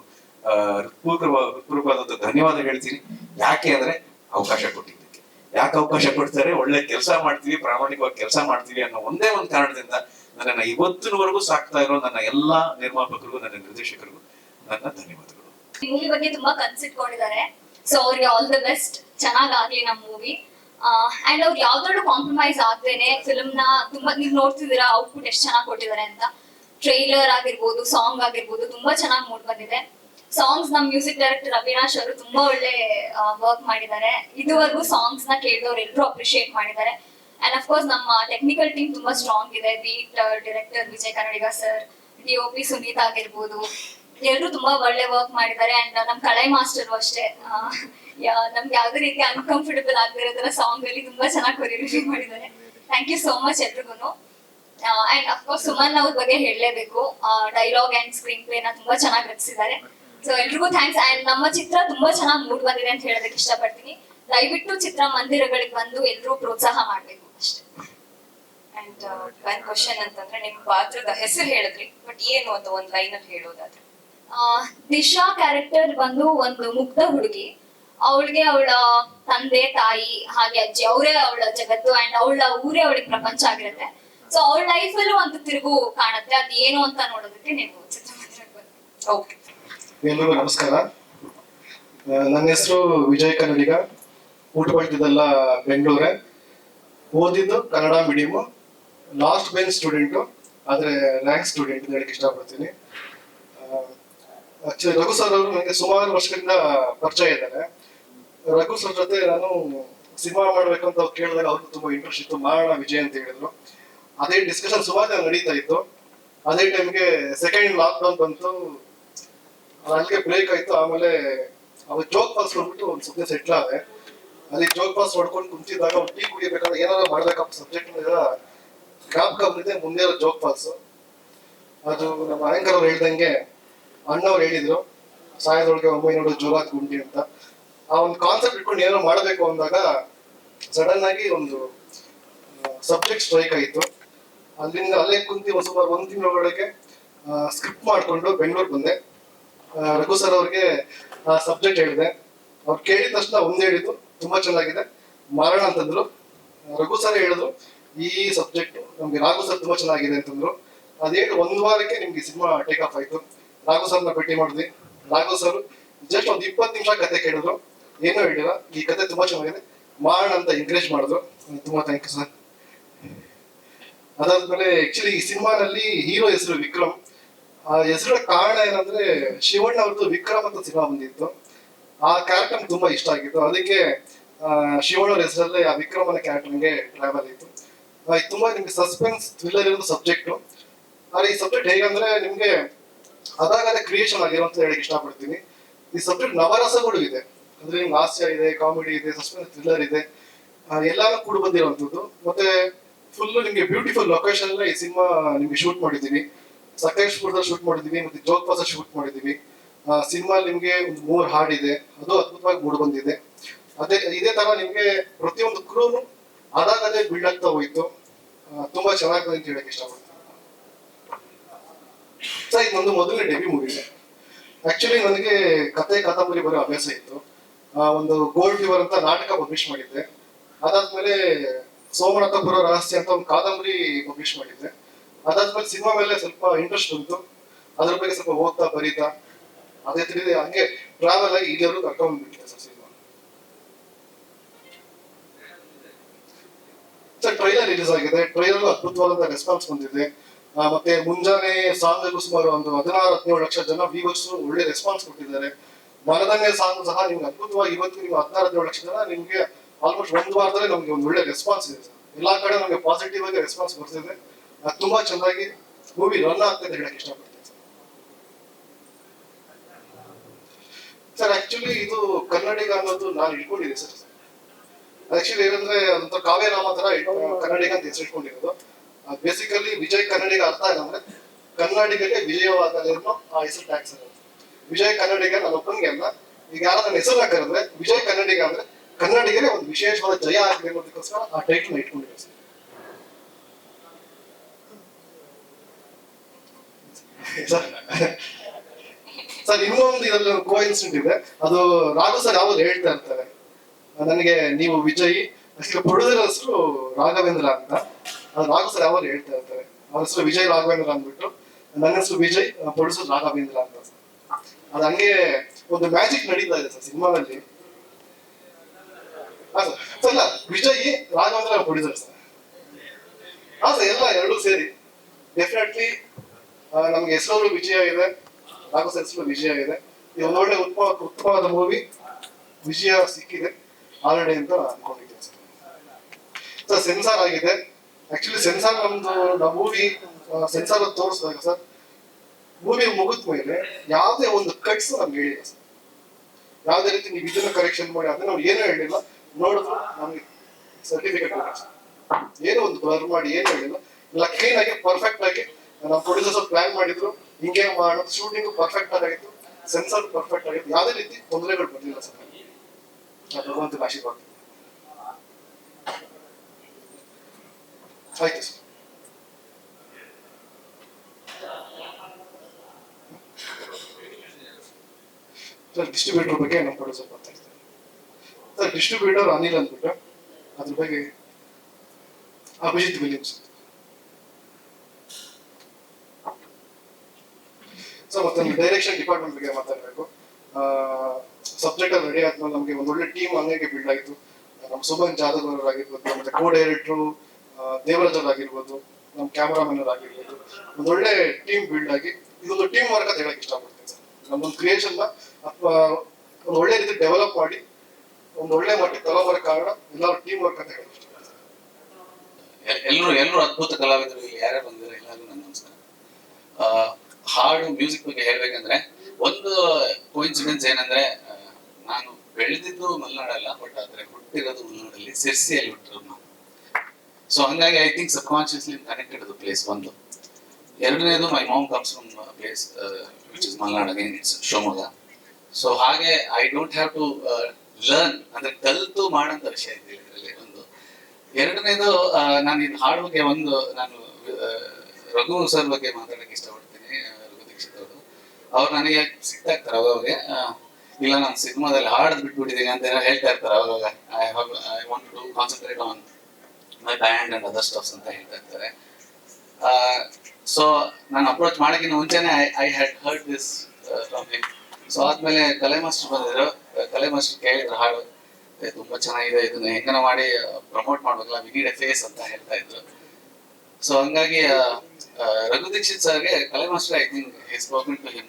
ಹೃತ್ಪೂರ್ವಕವಾದಂತ ಧನ್ಯವಾದ ಹೇಳ್ತೀನಿ. ಯಾಕೆ ಅಂದ್ರೆ ಅವಕಾಶ ಕೊಟ್ಟಿದ್ದಕ್ಕೆ. ಯಾಕೆ ಅವಕಾಶ ಕೊಡ್ತಾರೆ? ಒಳ್ಳೆ ಕೆಲಸ ಮಾಡ್ತೀವಿ, ಪ್ರಾಮಾಣಿಕವಾಗಿ ಕೆಲಸ ಮಾಡ್ತೀವಿ ಅನ್ನೋ ಒಂದೇ ಒಂದು ಕಾರಣದಿಂದ ನನ್ನ ಇವತ್ತಿನವರೆಗೂ ಸಾಕ್ತಾ ಇರೋ ನನ್ನ ಎಲ್ಲಾ ನಿರ್ಮಾಪಕರಿಗೂ, ನನ್ನ ನಿರ್ದೇಶಕರಿಗೂ ನನ್ನ ಧನ್ಯವಾದಗಳು. ಮೂವಿ ಬಗ್ಗೆ ತುಂಬಾ ಕನ್ಸಿಟ್ಕೊಂಡಿದ್ದಾರೆ. ಸೊ ಅವ್ರಿಗೆ ಆಲ್ ದ ಬೆಸ್ಟ್ ಚೆನ್ನಾಗಾಗ್ಲಿ ನಮ್ಮ ನಮ್ ಮೂವಿ ಅಂಡ್ ಅವ್ರು ಯಾವ್ದಾದ್ರು ಕಾಂಪ್ರಮೈಸ್ ಆಗ್ದೇನೆ ಫಿಲ್ಮ್ನ ತುಂಬಾ ನೀವ್ ನೋಡ್ತಿದ್ದೀರಾ ಔಟ್ಪುಟ್ ಎಷ್ಟು ಚೆನ್ನಾಗಿ ಕೊಟ್ಟಿದ್ದಾರೆ ಅಂತ. ಟ್ರೈಲರ್ ಆಗಿರ್ಬೋದು ಸಾಂಗ್ ಆಗಿರ್ಬೋದು, ತುಂಬಾ ಚೆನ್ನಾಗಿ ಮೂಡ್ ಬಂದಿದೆ. ಸಾಂಗ್ಸ್ ನಮ್ ಮ್ಯೂಸಿಕ್ ಡೈರೆಕ್ಟರ್ ಅವಿನಾಶ್ ಅವರು ತುಂಬಾ ಒಳ್ಳೆ ವರ್ಕ್ ಮಾಡಿದ್ದಾರೆ. ಇದುವರೆಗೂ ಸಾಂಗ್ಸ್ನ ಕೇಳಿದವ್ರು ಎಲ್ಲರೂ ಅಪ್ರಿಶಿಯೇಟ್ ಮಾಡಿದ್ದಾರೆ. ಅಂಡ್ ಅಫ್ಕೋರ್ಸ್ ನಮ್ಮ ಟೆಕ್ನಿಕಲ್ ಟೀಮ್ ತುಂಬಾ ಸ್ಟ್ರಾಂಗ್ ಇದೆ. Beat director Vijay Kannadiga sir D O P Suneeth ಆಗಿರ್ಬೋದು ಎಲ್ರು ತುಂಬಾ ಒಳ್ಳೆ ವರ್ಕ್ ಮಾಡಿದ್ದಾರೆ ಅಂಡ್ ನಮ್ ಕಳೆ ಮಾಸ್ಟರ್ ಅಷ್ಟೇ. ನಮ್ಗೆ ಯಾವ್ದೇ ರೀತಿ ಅನ್ಕಂಫರ್ಟಬಲ್ ಆಗಿರೋದ್ರ ಸಾಂಗ್ ಅಲ್ಲಿ ತುಂಬಾ ಚೆನ್ನಾಗಿ ಕೊರಿಯೋಗ್ರಫಿ ಮಾಡಿದ್ದಾರೆ. ಥ್ಯಾಂಕ್ ಯು ಸೋ ಮಚ್ ಎಲ್ರಿಗೂ ಅಂಡ್ ಅಫ್ಕೋರ್ಸ್ ಸುಮನ್ ಅವ್ರ ಬಗ್ಗೆ ಹೇಳಲೇಬೇಕು. ಡೈಲಾಗ್ ಅಂಡ್ ಸ್ಕ್ರೀನ್ ಪ್ಲೇ ನ ತುಂಬಾ ಚೆನ್ನಾಗಿ ರಚಿಸಿದ್ದಾರೆ. ಸೊ ಎಲ್ರಿಗೂ ಥ್ಯಾಂಕ್ಸ್ ಅಂಡ್ ನಮ್ಮ ಚಿತ್ರ ತುಂಬಾ ಚೆನ್ನಾಗಿ ಮೂಡ್ ಬಂದಿದೆ ಅಂತ ಹೇಳೋದಕ್ಕೆ ಇಷ್ಟಪಡ್ತೀನಿ. ದಯವಿಟ್ಟು ಚಿತ್ರ ಮಂದಿರಗಳಿಗೆ ಬಂದು ಎಲ್ಲರೂ ಪ್ರೋತ್ಸಾಹ ಮಾಡ್ಬೇಕು ಅಷ್ಟೇ. ಅಂಡ್ ಒನ್ ಕ್ವಶನ್ ಅಂತಂದ್ರೆ ನಿಮ್ ಪಾತ್ರದ ಹೆಸರು ಹೇಳಿದ್ರಿ ಬಟ್ ಏನು ಅಂತ ಒಂದ್ ಲೈನ್ ಅಲ್ಲಿ ಹೇಳೋದಾದ್ರೆ? ದಿಶಾ ಕ್ಯಾರೆಕ್ಟರ್ ಬಂದು ಒಂದು ಮುಗ್ಧ ಹುಡುಗಿ. ಅವಳಿಗೆ ಅವಳ ತಂದೆ, ತಾಯಿ, ಹಾಗೆ ಅಜ್ಜಿ, ಅವರೇ ಅವಳ ಜಗತ್ತು ಅಂಡ್ ಅವಳ ಊರೇ ಅವಳಿಗೆ ಪ್ರಪಂಚ ಆಗಿರುತ್ತೆ. ಸೊ ಅವಳ ಲೈಫ್ ಅಲ್ಲೂ ಒಂದು ತಿರುಗು ಕಾಣುತ್ತೆ. ಅದು ಏನು ಅಂತ ನೋಡೋದಕ್ಕೆ ನೀವು ಓಕೆ. ನಮಸ್ಕಾರ. ನನ್ನ ಹೆಸರು ವಿಜಯ್ ಕನ್ನಡಿಗ. ಊಟ ಬೆಳೆದಿದ್ದೆಲ್ಲ ಬೆಂಗಳೂರೇ. ಓದಿದ್ದು Kannada medium last bench student ಆದರೆ ರ್ಯಾಂಕ್ ಸ್ಟೂಡೆಂಟ್ ಹೇಳಕ್ಕೆ ಇಷ್ಟಪಡ್ತೀನಿ. ರಘು ಸರ್ ಅವರು ನನಗೆ ಸುಮಾರು ವರ್ಷಗಳಿಂದ ಪರಿಚಯ ಇದ್ದಾರೆ. ರಘು ಸರ್ ಜೊತೆ ನಾನು ಸಿನಿಮಾ ಮಾಡ್ಬೇಕು ಅಂತ ಅವ್ರು ಕೇಳಿದಾಗ ಅವ್ರಿಗೆ ತುಂಬಾ ಇಂಟ್ರೆಸ್ಟ್ ಇತ್ತು ಮಾಡೋಣ ವಿಜಯ್ ಅಂತ ಹೇಳಿದ್ರು. ಅದೇ ಡಿಸ್ಕಷನ್ ಸುಮಾರು ನಡೀತಾ ಇತ್ತು. ಅದೇ ಟೈಮ್ಗೆ ಸೆಕೆಂಡ್ ಲಾಕ್ ಡೌನ್ ಬಂತು. ಅಲ್ಲಿಗೆ ಬ್ರೇಕ್ ಆಯ್ತು. ಆಮೇಲೆ ಅವ್ರು ಜೋಗ್ ಪಾಸ್ ನೋಡ್ಬಿಟ್ಟು ಒಂದು ಸುದ್ದಿ ಸೆಟ್ಲ್ ಆದೆ. ಅಲ್ಲಿ ಜೋಗ್ ಪಾಸ್ ಹೊಡ್ಕೊಂಡು ಕುಂತಿದ್ದಾಗ ಅವ್ರು ಟೀ ಕುಡಿಬೇಕಾದ್ರೆ ಏನಾದ್ರು ಮಾಡ್ಬೇಕಪ್ಪ ಸಬ್ಜೆಕ್ಟ್ ಜ್ಞಾಪಕ ಬಂದಿದೆ ಮುಂದೆ ಜೋಗ್ ಪಾಸ್ ಅದು ನಮ್ಮ ಆಂಕರ್ ಅವ್ರು ಹೇಳ್ದಂಗೆ ಅಣ್ಣವ್ರು ಹೇಳಿದ್ರು ಸಾಯದೊಳಗೆ ಒಂಬೈನೂರು ಜೋರಾತ್ ಗುಂಡಿ ಅಂತ. ಆ ಒಂದು ಕಾನ್ಸೆಪ್ಟ್ ಇಟ್ಕೊಂಡು ಏನೋ ಮಾಡಬೇಕು ಅಂದಾಗ ಸಡನ್ ಆಗಿ ಒಂದು ಸಬ್ಜೆಕ್ಟ್ ಸ್ಟ್ರೈಕ್ ಆಯಿತು. ಅಲ್ಲಿಂದ ಅಲ್ಲೇ ಕುಂತಿ ಸುಮಾರು ಒಂದು ತಿಂಗಳೊಳಗೆ ಸ್ಕ್ರಿಪ್ಟ್ ಮಾಡಿಕೊಂಡು ಬೆಂಗಳೂರು ಬಂದೆ. ರಘು ಸರ್ ಅವ್ರಿಗೆ ಆ ಸಬ್ಜೆಕ್ಟ್ ಹೇಳಿದೆ. ಅವ್ರು ಕೇಳಿದ ತಕ್ಷಣ ಒಂದೇ ಹೇಳಿದ್ರು ತುಂಬಾ ಚೆನ್ನಾಗಿದೆ. ಮಾರಣ ಅಂತಂದ್ರು. ರಘು ಸರ್ ಹೇಳಿದ್ರು, ಈ ಸಬ್ಜೆಕ್ಟ್ ನಮ್ಗೆ ರಾಘು ಸರ್ ತುಂಬಾ ಚೆನ್ನಾಗಿದೆ ಅಂತಂದ್ರು. ಅದೇ ಒಂದ್ ವಾರಕ್ಕೆ ನಿಮ್ಗೆ ಸಿನಿಮಾ ಟೇಕ್ ಆಫ್ ಆಯ್ತು. ರಾಘು ಸರ್ನ ಭೇಟಿ ಮಾಡಿದ್ವಿ. ರಾಘು ಸರ್, ಜಸ್ಟ್ ಒಂದು ಇಪ್ಪತ್ತು ನಿಮಿಷ ಕತೆ ಕೇಳಿದ್ರು. ಏನೂ ಹೇಳಿಲ್ಲ. ಈ ಕತೆ ತುಂಬಾ ಚೆನ್ನಾಗಿದೆ. ಮಾಡೋಣ ಅಂತ ಎಂಕರೇಜ್ ಮಾಡಿದ್ರು. ತುಂಬಾ ಥ್ಯಾಂಕ್ ಯು ಸರ್ ಅದಾದ್ಮೇಲೆ ಆಕ್ಚುಲಿ ಈ ಸಿನಿಮಾನಲ್ಲಿ ಹೀರೋ ಹೆಸರು ವಿಕ್ರಮ್. ಆ ಹೆಸರ ಕಾರಣ ಏನಂದ್ರೆ ಶಿವಣ್ಣ ಅವ್ರದ್ದು ವಿಕ್ರಮ್ ಅಂತ ಸಿನಿಮಾ ಬಂದಿತ್ತು. ಆ ಕ್ಯಾರೆಕ್ಟರ್ ತುಂಬಾ ಇಷ್ಟ ಆಗಿತ್ತು. ಅದಕ್ಕೆ ಶಿವಣ್ಣ ಅವ್ರ ಹೆಸರಲ್ಲೇ ಆ ವಿಕ್ರಮ್ ಕ್ಯಾರೆಕ್ಟರ್ ಕ್ಯಾರೆಕ್ಟರ್ಗೆ ಟ್ರಾವೆಲ್ ಆಯಿತು. ತುಂಬಾ ನಿಮ್ಗೆ ಸಸ್ಪೆನ್ಸ್ ಥ್ರಿಲ್ಲರ್ ಇರೋ ಸಬ್ಜೆಕ್ಟ್ ಆದ್ರೆ ಈ ಸಬ್ಜೆಕ್ಟ್ ಹೇಗಂದ್ರೆ ನಿಮ್ಗೆ ಅದಾಗದೇ ಕ್ರಿಯೇಷನ್ ಆಗಿರೋ ಅಂತ ಹೇಳಿ ಇಷ್ಟಪಡ್ತೀನಿ. ಈ ಸಬ್ಜೆಕ್ಟ್ ನವರಸಗಳು ಇದೆ. ಅಂದ್ರೆ ನಿಮ್ಗೆ ಹಾಸ್ಯ ಇದೆ ಕಾಮಿಡಿ ಇದೆ ಸಸ್ಪೆನ್ಸ್ ಥ್ರಿಲ್ಲರ್ ಇದೆ. ಎಲ್ಲಾನು ಕೂಡ ಬಂದಿರುವಂತದ್ದು ಮತ್ತೆ ಫುಲ್ ನಿಮ್ಗೆ ಬ್ಯೂಟಿಫುಲ್ ಲೊಕೇಶನ್ ಈ ಸಿನಿಮಾ ನಿಮ್ಗೆ ಶೂಟ್ ಮಾಡಿದೀವಿ ಸಕಲೇಶ್ಪುರದಲ್ಲಿ ಶೂಟ್ ಮಾಡಿದೀವಿ ಮತ್ತೆ ಜೋಗ್ ಪಾಸ ಶೂಟ್ ಮಾಡಿದೀವಿ ಸಿನಿಮಾ ನಿಮ್ಗೆ ಒಂದು ಮೂರ್ ಹಾಡಿದೆ ಅದು ಅದ್ಭುತವಾಗಿ ಮೂಡ್ ಬಂದಿದೆ. ಅದೇ, ಇದೇ ತರ ನಿಮ್ಗೆ ಪ್ರತಿಯೊಂದು ಕ್ರೂನು ಅದಾಗದೇ ಬಿಲ್ಡ್ ಆಗ್ತಾ ಹೋಯ್ತು. ತುಂಬಾ ಚೆನ್ನಾಗಿದೆ ಅಂತ ಹೇಳಕ್ ಇಷ್ಟಪಡ್ತೀನಿ. ಸರ್ ಇದು ನಂದು ಮೊದಲನೇ ಡೆಬ್ಯೂ ಮೂವಿ ಆಕ್ಚುಲಿ ನನಗೆ ಕತೆ ಕಾದಂಬರಿ ಬರೋ ಅಭ್ಯಾಸ ಇತ್ತು. ಒಂದು ಗೋಲ್ಡ್ ಫೀವರ್ ಅಂತ ನಾಟಕ ಪಬ್ಲಿಷ್ ಮಾಡಿದ್ದೆ. ಅದಾದ್ಮೇಲೆ ಸೋಮನಾಥಪುರ ರಹಸ್ಯ ಅಂತ ಒಂದು ಕಾದಂಬರಿ ಪಬ್ಲಿಷ್ ಮಾಡಿದ್ದೆ. ಅದಾದ್ಮೇಲೆ ಸಿನಿಮಾ ಮೇಲೆ ಸ್ವಲ್ಪ ಇಂಟ್ರೆಸ್ಟ್ ಬಂತು ಅದ್ರ ಬಗ್ಗೆ ಸ್ವಲ್ಪ ಓದ್ತಾ, ಬರೀತಾ. ಅದೇ ತಿಳಿದೆ ಹಂಗೆ ಟ್ರಾವೆಲ್ ಆಗಿ ಈಗಲೂ ಕರ್ಕೊಂಡು ಬಿಟ್ಟಿದೆ sir cinema. Sir trailer release ಆಗಿದೆ. ಟ್ರೈಲರ್ ಅದ್ಭುತವಾದ ರೆಸ್ಪಾನ್ಸ್ ಬಂದಿದೆ. ಮತ್ತೆ ಮುಂಜಾನೆ ಸಾಂಗ್ ಸುಮಾರು ಒಂದು ಹದಿನಾರು, ಹದಿನೇಳು ಲಕ್ಷ ಜನ ವ್ಯೂವರ್ಸ್ ಒಳ್ಳೆ ರೆಸ್ಪಾನ್ಸ್ ಕೊಟ್ಟಿದ್ದಾರೆ. ಮರದಂಗೆ ಸಾಂಗ್ ಸಹ ನಿಮ್ಗೆ ಅದ್ಭುತವಾಗಿ ಇವತ್ತು ನೀವು ಹದಿನಾರು, ಹದಿನೇಳು ಲಕ್ಷ ಜನ ನಿಮ್ಗೆ ಆಲ್ಮೋಸ್ಟ್ ಒಂದು ವಾರದಲ್ಲಿ ನಮ್ಗೆ ಒಂದು ಒಳ್ಳೆ ರೆಸ್ಪಾನ್ಸ್ ಇದೆ. ಎಲ್ಲಾ ಕಡೆ ನಮಗೆ ಪಾಸಿಟಿವ್ ಆಗಿ ರೆಸ್ಪಾನ್ಸ್ ಬರ್ತಿದೆ. ತುಂಬಾ ಚೆನ್ನಾಗಿ ಮೂವಿ ರನ್ ಆಗ್ತದೆ ಅಂತ ಹೇಳಕ್ ಇಷ್ಟಪಡ್ತೀನಿ. ಸರ್ ಆಕ್ಚುಲಿ ಇದು ಕನ್ನಡಿಗ ಅನ್ನೋದು ನಾನು ಇಟ್ಕೊಂಡಿದ್ದೆ ಸರ್ ಆಕ್ಚುಲಿ ಏನಂದ್ರೆ ಕಾವ್ಯ ಕಾವ್ಯನಾಮ ತರ ಕನ್ನಡಿಗ ಅಂತ ಹೆಸರು ಇಟ್ಕೊಂಡಿರೋದು ಬೇಸಿಕಲಿ ವಿಜಯ್ ಕನ್ನಡಿಗ ಅರ್ಥ ಏನಂದ್ರೆ ಕನ್ನಡಿಗರಿಗೆ ವಿಜಯವಾಗಲೇನೋ ಆ ಹೆಸರು ಟ್ಯಾಕ್ಸ್ ಇರೋದು ವಿಜಯ್ ಕನ್ನಡಿಗ ನನ್ನ ಒಬ್ಬನಿಗೆ ಅಲ್ಲ, ಈಗ ಯಾರಾದ್ರೂ ಹೆಸರು ಕರೆದ್ರೆ ವಿಜಯ್ ಕನ್ನಡಿಗ ಅಂದ್ರೆ ಕನ್ನಡಿಗರಿಗೆ ಒಂದು ವಿಶೇಷವಾದ ಜಯ ಆಗಲಿ ಅನ್ನೋದಕ್ಕೋಸ್ಕರ ಆ ಟೈಟಲ್ ಇಟ್ಕೊಂಡಿದೆ ಸರ್. ಸರ್ ಇನ್ನೊಂದು ಇದರಲ್ಲಿ ಕೋ ಇನ್ಸಿಡೆಂಟ್ ಇದೆ. ಅದು ರಾಘು ಸರ್ ಯಾವಾಗ ಹೇಳ್ತಾ ಇರ್ತಾರೆ. ನನಗೆ ನೀವು ವಿಜಯ್ ಅಷ್ಟೇ ಪ್ರೊಡ್ಯೂಸರ್ ಹೆಸರು ರಾಘವೇಂದ್ರ ಅಂತ. ರಾಘು ಸರ್ ಅವರು ಹೇಳ್ತಾ ಇರ್ತಾರೆ ಅವ್ರ ಹೆಸರು ವಿಜಯ್ ರಾಘವೇಂದ್ರ ಅಂದ್ಬಿಟ್ಟು, ನನ್ನ ಹೆಸರು ವಿಜಯ್ ಪ್ರೊಡ್ಯೂಸರ್ ರಾಘವೇಂದ್ರ ಅಂತ. ಸರ್ ಅದು ಹಂಗೆ ಒಂದು ಮ್ಯಾಜಿಕ್ ನಡೀತಾ ಇದೆ ಸರ್ ಸಿನಿಮಾದಲ್ಲಿ. Sir Vijay, Raghavendra producer sir. ಹಾ ಸರ್, ಎಲ್ಲ ಎರಡೂ ಸೇರಿ. ಡೆಫಿನೆಟ್ಲಿ ನಮ್ಗೆ ಹೆಸರು ವಿಜಯ ಇದೆ ರಾಘು ಸರ್ ಹೆಸರು ವಿಜಯ ಇದೆ ಇದು ಒಳ್ಳೆ ಉತ್ತಮ, ಉತ್ತಮವಾದ ಮೂವಿ ವಿಜಯ ಸಿಕ್ಕಿದೆ. ಆಲ್ರೆಡಿ ಅಂತ ಅನ್ಕೊಂಡಿದ್ದೀನಿ ಸರ್, ಸೆನ್ಸಾರ್ ಆಗಿದೆ. ಆಕ್ಚುಲಿ ಸೆನ್ಸಾರ್ ಒಂದು ನಮ್ಮ ಮೂವಿ ಸೆನ್ಸಾರ್ ತೋರಿಸಿದಾಗ ಸರ್ ಮೂವಿ ಮುಗಿದ ಮೇಲೆ ಯಾವುದೇ ಒಂದು ಕಟ್ಸ್ ನಮ್ಗೆ ಹೇಳಿಲ್ಲ ಸರ್. ಯಾವುದೇ ರೀತಿ ನೀವು ಇದನ್ನ ಕರೆಕ್ಷನ್ ಮಾಡಿ ಅದನ್ನ ನಾವು ಏನೂ ಹೇಳಿಲ್ಲ. ನೋಡಿದ್ರು ನಮ್ಗೆ ಸರ್ಟಿಫಿಕೇಟ್ ಏನೋ ಒಂದು ಬರ್ ಮಾಡಿ ಏನು ಹೇಳಿಲ್ಲ. ಇಲ್ಲ ಕ್ಲೀನ್ ಆಗಿ ಪರ್ಫೆಕ್ಟ್ ಆಗಿ, ನಮ್ಮ ಪ್ರೊಡ್ಯೂಸರ್ಸ್ ಪ್ಲಾನ್ ಮಾಡಿದ್ರು. ಹಿಂಗೆ ಮಾಡೋದು ಶೂಟಿಂಗ್ ಪರ್ಫೆಕ್ಟ್ ಆಗಿತ್ತು ಸೆನ್ಸರ್ ಪರ್ಫೆಕ್ಟ್ ಆಗಿತ್ತು ಯಾವುದೇ ರೀತಿ ತೊಂದರೆಗಳು ಬಂದಿಲ್ಲ ಸರ್. ಭಗವಂತ ಆಶೀರ್ವಾದ. ಆಯ್ತು ಸರ್ ಡಿಸ್ಟ್ರಿಬ್ಯೂಟರ್ ಬಗ್ಗೆ ನಮ್ಮ ಸ್ವಲ್ಪ ಮಾತಾಡ್ತಾರೆ ಸರ್ ಡಿಸ್ಟ್ರಿಬ್ಯೂಟರ್ ಅನಿಲ್ ಅಂದ್ಬಿಟ್ಟು ಅದ್ರ ಬಗ್ಗೆ ಅಭಿಜಿತ್ ವಿಲಿಯಮ್ಸ್ ಸರ್ ಮತ್ತೆ ಡೈರೆಕ್ಷನ್ ಡಿಪಾರ್ಟ್ಮೆಂಟ್ ಬಗ್ಗೆ ಮಾತಾಡಬೇಕು ಸಬ್ಜೆಕ್ಟ್ ಅಲ್ಲಿ ರೆಡಿ ಆದ್ಮೇಲೆ ನಮಗೆ ಒಂದೊಳ್ಳೆ ಟೀಮ್ ಹಂಗಾಗಿ ಬಿಲ್ಡ್ ಆಯಿತು ನಮ್ಮ ಸುಮನ್ ಜಾಧವ್ ಅವರಾಗಿರ್ಬೋದು ಮತ್ತೆ ಕೋ ಡೈರೆಕ್ಟ್ರು ದೇವರಾಜ್ ಅವರಾಗಿರ್ಬೋದು ನಮ್ಮ ಕ್ಯಾಮರಾಮನ್ ಆಗಿರ್ಬೋದು ಒಂದೊಳ್ಳೆ ಟೀಮ್ ಬಿಲ್ಡ್ ಆಗಿ ಇದೊಂದು ಟೀಮ್ ವರ್ಕ್ ಅಂತ ಹೇಳಕ್ ಇಷ್ಟಪಡ್ತೀನಿ ಸರ್. ನಮ್ಮೊಂದು ಕ್ರಿಯೇಷನ್ ಅಥವಾ ಒಂದು ಒಳ್ಳೆ ರೀತಿ ಡೆವಲಪ್ ಮಾಡಿ, ಒಂದು ಒಳ್ಳೆ ಮಟ್ಟಿಗೆ ತಗೊಬರೋ ಕಾರಣ ಎಲ್ಲರೂ ಟೀಮ್ ವರ್ಕ್ ಅಂತ ಹೇಳಕ್ ಎಲ್ಲರೂ ಎಲ್ಲರೂ ಅದ್ಭುತ ಕಲಾವಿದರು ಇಲ್ಲಿ ಯಾರೇ ಬಂದಿರೋ ಎಲ್ಲರಿಗೂ ನನ್ನ ನಮಸ್ಕಾರ. ಹಾಡು ಮ್ಯೂಸಿಕ್ ಬಗ್ಗೆ ಹೇಳ್ಬೇಕಂದ್ರೆ, ಒಂದು ಕೋಇನ್ಸಿಡೆನ್ಸ್ ಏನಂದ್ರೆ ನಾನು ಬೆಳೆದಿದ್ದು ಮಲೆನಾಡಲ್ಲ ಬಟ್ ಆದ್ರೆ ಹುಟ್ಟಿರೋದು ಮಲೆನಾಡಲ್ಲಿ ಸಿರ್ಸಿಯಲ್ಲಿ ಹುಟ್ಟಿರೋದು ನಾವು ಸೊ ಹಂಗಾಗಿ I think subconsciously connected ಅದು ಪ್ಲೇಸ್ ಒಂದು. ಎರಡನೇದು my mom comes from place which is Malnad again it's Shivamogga so ಹಾಗೆ I don't have to learn ಅಂದ್ರೆ ಕಲ್ತು ಮಾಡಂತ ವಿಷಯ ಇದೆ ಇದರಲ್ಲಿ ಒಂದು. ಎರಡನೇದು ನಾನು ಇದು ಹಾಡು ಬಗ್ಗೆ ಒಂದು, ನಾನು ರಘು ಸರ್ ಬಗ್ಗೆ ಮಾತಾಡಕ್ಕೆ ಇಷ್ಟಪಡ್ತೀನಿ ರಘು ದೀಕ್ಷಿತ್ ಅವರು. ಅವ್ರು ನನಗೆ ಸಿಗ್ತಾ ಇರ್ತಾರೆ ಅವಾಗ ಇಲ್ಲ, ನಾನು ಸಿನಿಮಾದಲ್ಲಿ ಹಾಡ್ ಬಿಟ್ಬಿಟ್ಟಿದ್ದೀನಿ ಅಂತ ಹೇಳ್ತಾ ಇರ್ತಾರೆ ಅವಾಗ I want to concentrate on my band and other stuffs ಅಂತ ಹೇಳ್ತಾ ಇರ್ತಾರೆ ಸೊ ನಾನು ಅಪ್ರೋಚ್ ಮಾಡೋಕ್ಕಿಂತ ಮುಂಚೆನೆ I I had heard this topic so ಆದ್ಮೇಲೆ ಕಲೆ ಮಾಸ್ಟರ್ ಬಂದಿದ್ರು. ಆ, ಕಲೆ ಮಾಸ್ಟರ್ ಕೇಳಿದ್ರು ಹಾಡು ತುಂಬಾ ಚೆನ್ನಾಗಿದೆ ಇದನ್ನ ಹೆಂಗನ ಮಾಡಿ ಪ್ರಮೋಟ್ ಮಾಡ್ಬೇಕಲ್ಲ ವಿ ನೀಡ್ ಎ ಫೇಸ್ ಅಂತ ಹೇಳ್ತಾ ಇದ್ರು. ಸೊ ಹಂಗಾಗಿ ಆ, ರಘು ದೀಕ್ಷಿತ್ ಸರ್ಗೆ Kalai master I think he spoken to him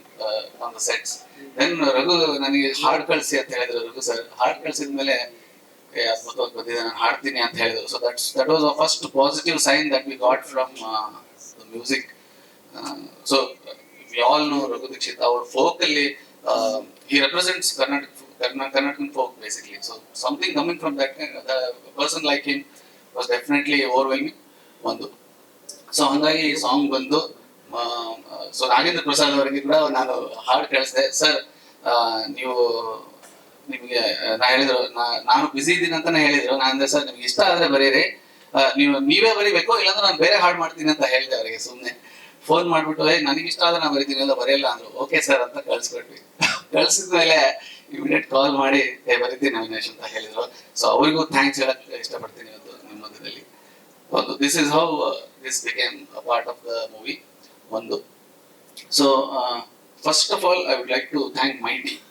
on the sets then Raghu ನನಗೆ ಹಾಡ್ ಕಳಿಸಿ ಅಂತ ಹೇಳಿದ್ರು ರಘು ಸರ್. ಹಾಡ್ ಕಳ್ಸಿದ್ಮೇಲೆ ನಾನು ಹಾಡ್ತೀನಿ ಅಂತ ಹೇಳಿದ್ರು. So that's that was a first positive sign that we got from music so we all know Raghu Dixit ಅವ್ರ ಫೋಕ್ ಅಲ್ಲಿ he represents Karnataka Karnatakan folk basically so something coming from that person like him was definitely overwhelming ಒಂದು. So ಹಂಗಾಗಿ song ಬಂದು so Nagendra Prasad ಅವರಿಗೆ ಕೂಡ ನಾನು ಹಾಡು ಕೇಳಿಸಿದೆ sir ನೀವು ನಿಮಗೆ ನಾ ಹೇಳಿದ್ರು ನಾನು ಬಿಸಿ ಇದ್ದೀನಿ ಅಂತಾನೆ ಹೇಳಿದ್ರು. ನಾನು ಅಂದ್ರೆ ಸರ್, ನಿಮ್ಗೆ ಇಷ್ಟ ಆದ್ರೆ ಬರೀರಿ. ನೀವು, ನೀವೇ ಬರಿಬೇಕು, ಇಲ್ಲಾಂದ್ರೆ ನಾನು ಬೇರೆ ಹಾಡು ಮಾಡ್ತೀನಿ ಅಂತ ಹೇಳಿದೆ ಅವರಿಗೆ ಸುಮ್ಮನೆ ಫೋನ್ ಮಾಡ್ಬಿಟ್ಟು ಏ ನನಗೆ ಇಷ್ಟ ಆದ್ರೆ ನಾನು ಬರೀತೀನಿ ಇಲ್ಲ ಬರೆಯಲ್ಲ ಅಂದ್ರು. ಓಕೆ, ಸರ್, ಅಂತ ಕಳ್ಸ್ಕೊಟ್ವಿ. ಕಳ್ಸಿದ್ಮೇಲೆ ಇಮಿಡಿಯೇಟ್ ಕಾಲ್ ಮಾಡಿ ಏ ಬರೀತೀನಿ ಅವಿನಾಶ್ ಅಂತ ಹೇಳಿದ್ರು. ಸೊ ಅವರಿಗೂ ಥ್ಯಾಂಕ್ಸ್ ಹೇಳಕ್ ಇಷ್ಟಪಡ್ತೀನಿ ಇವತ್ತು ನಿಮ್ಮ ಮಧ್ಯದಲ್ಲಿ. ಒಂದು this is how this became part of the movie ಒಂದು. So first of all I would like to thank my team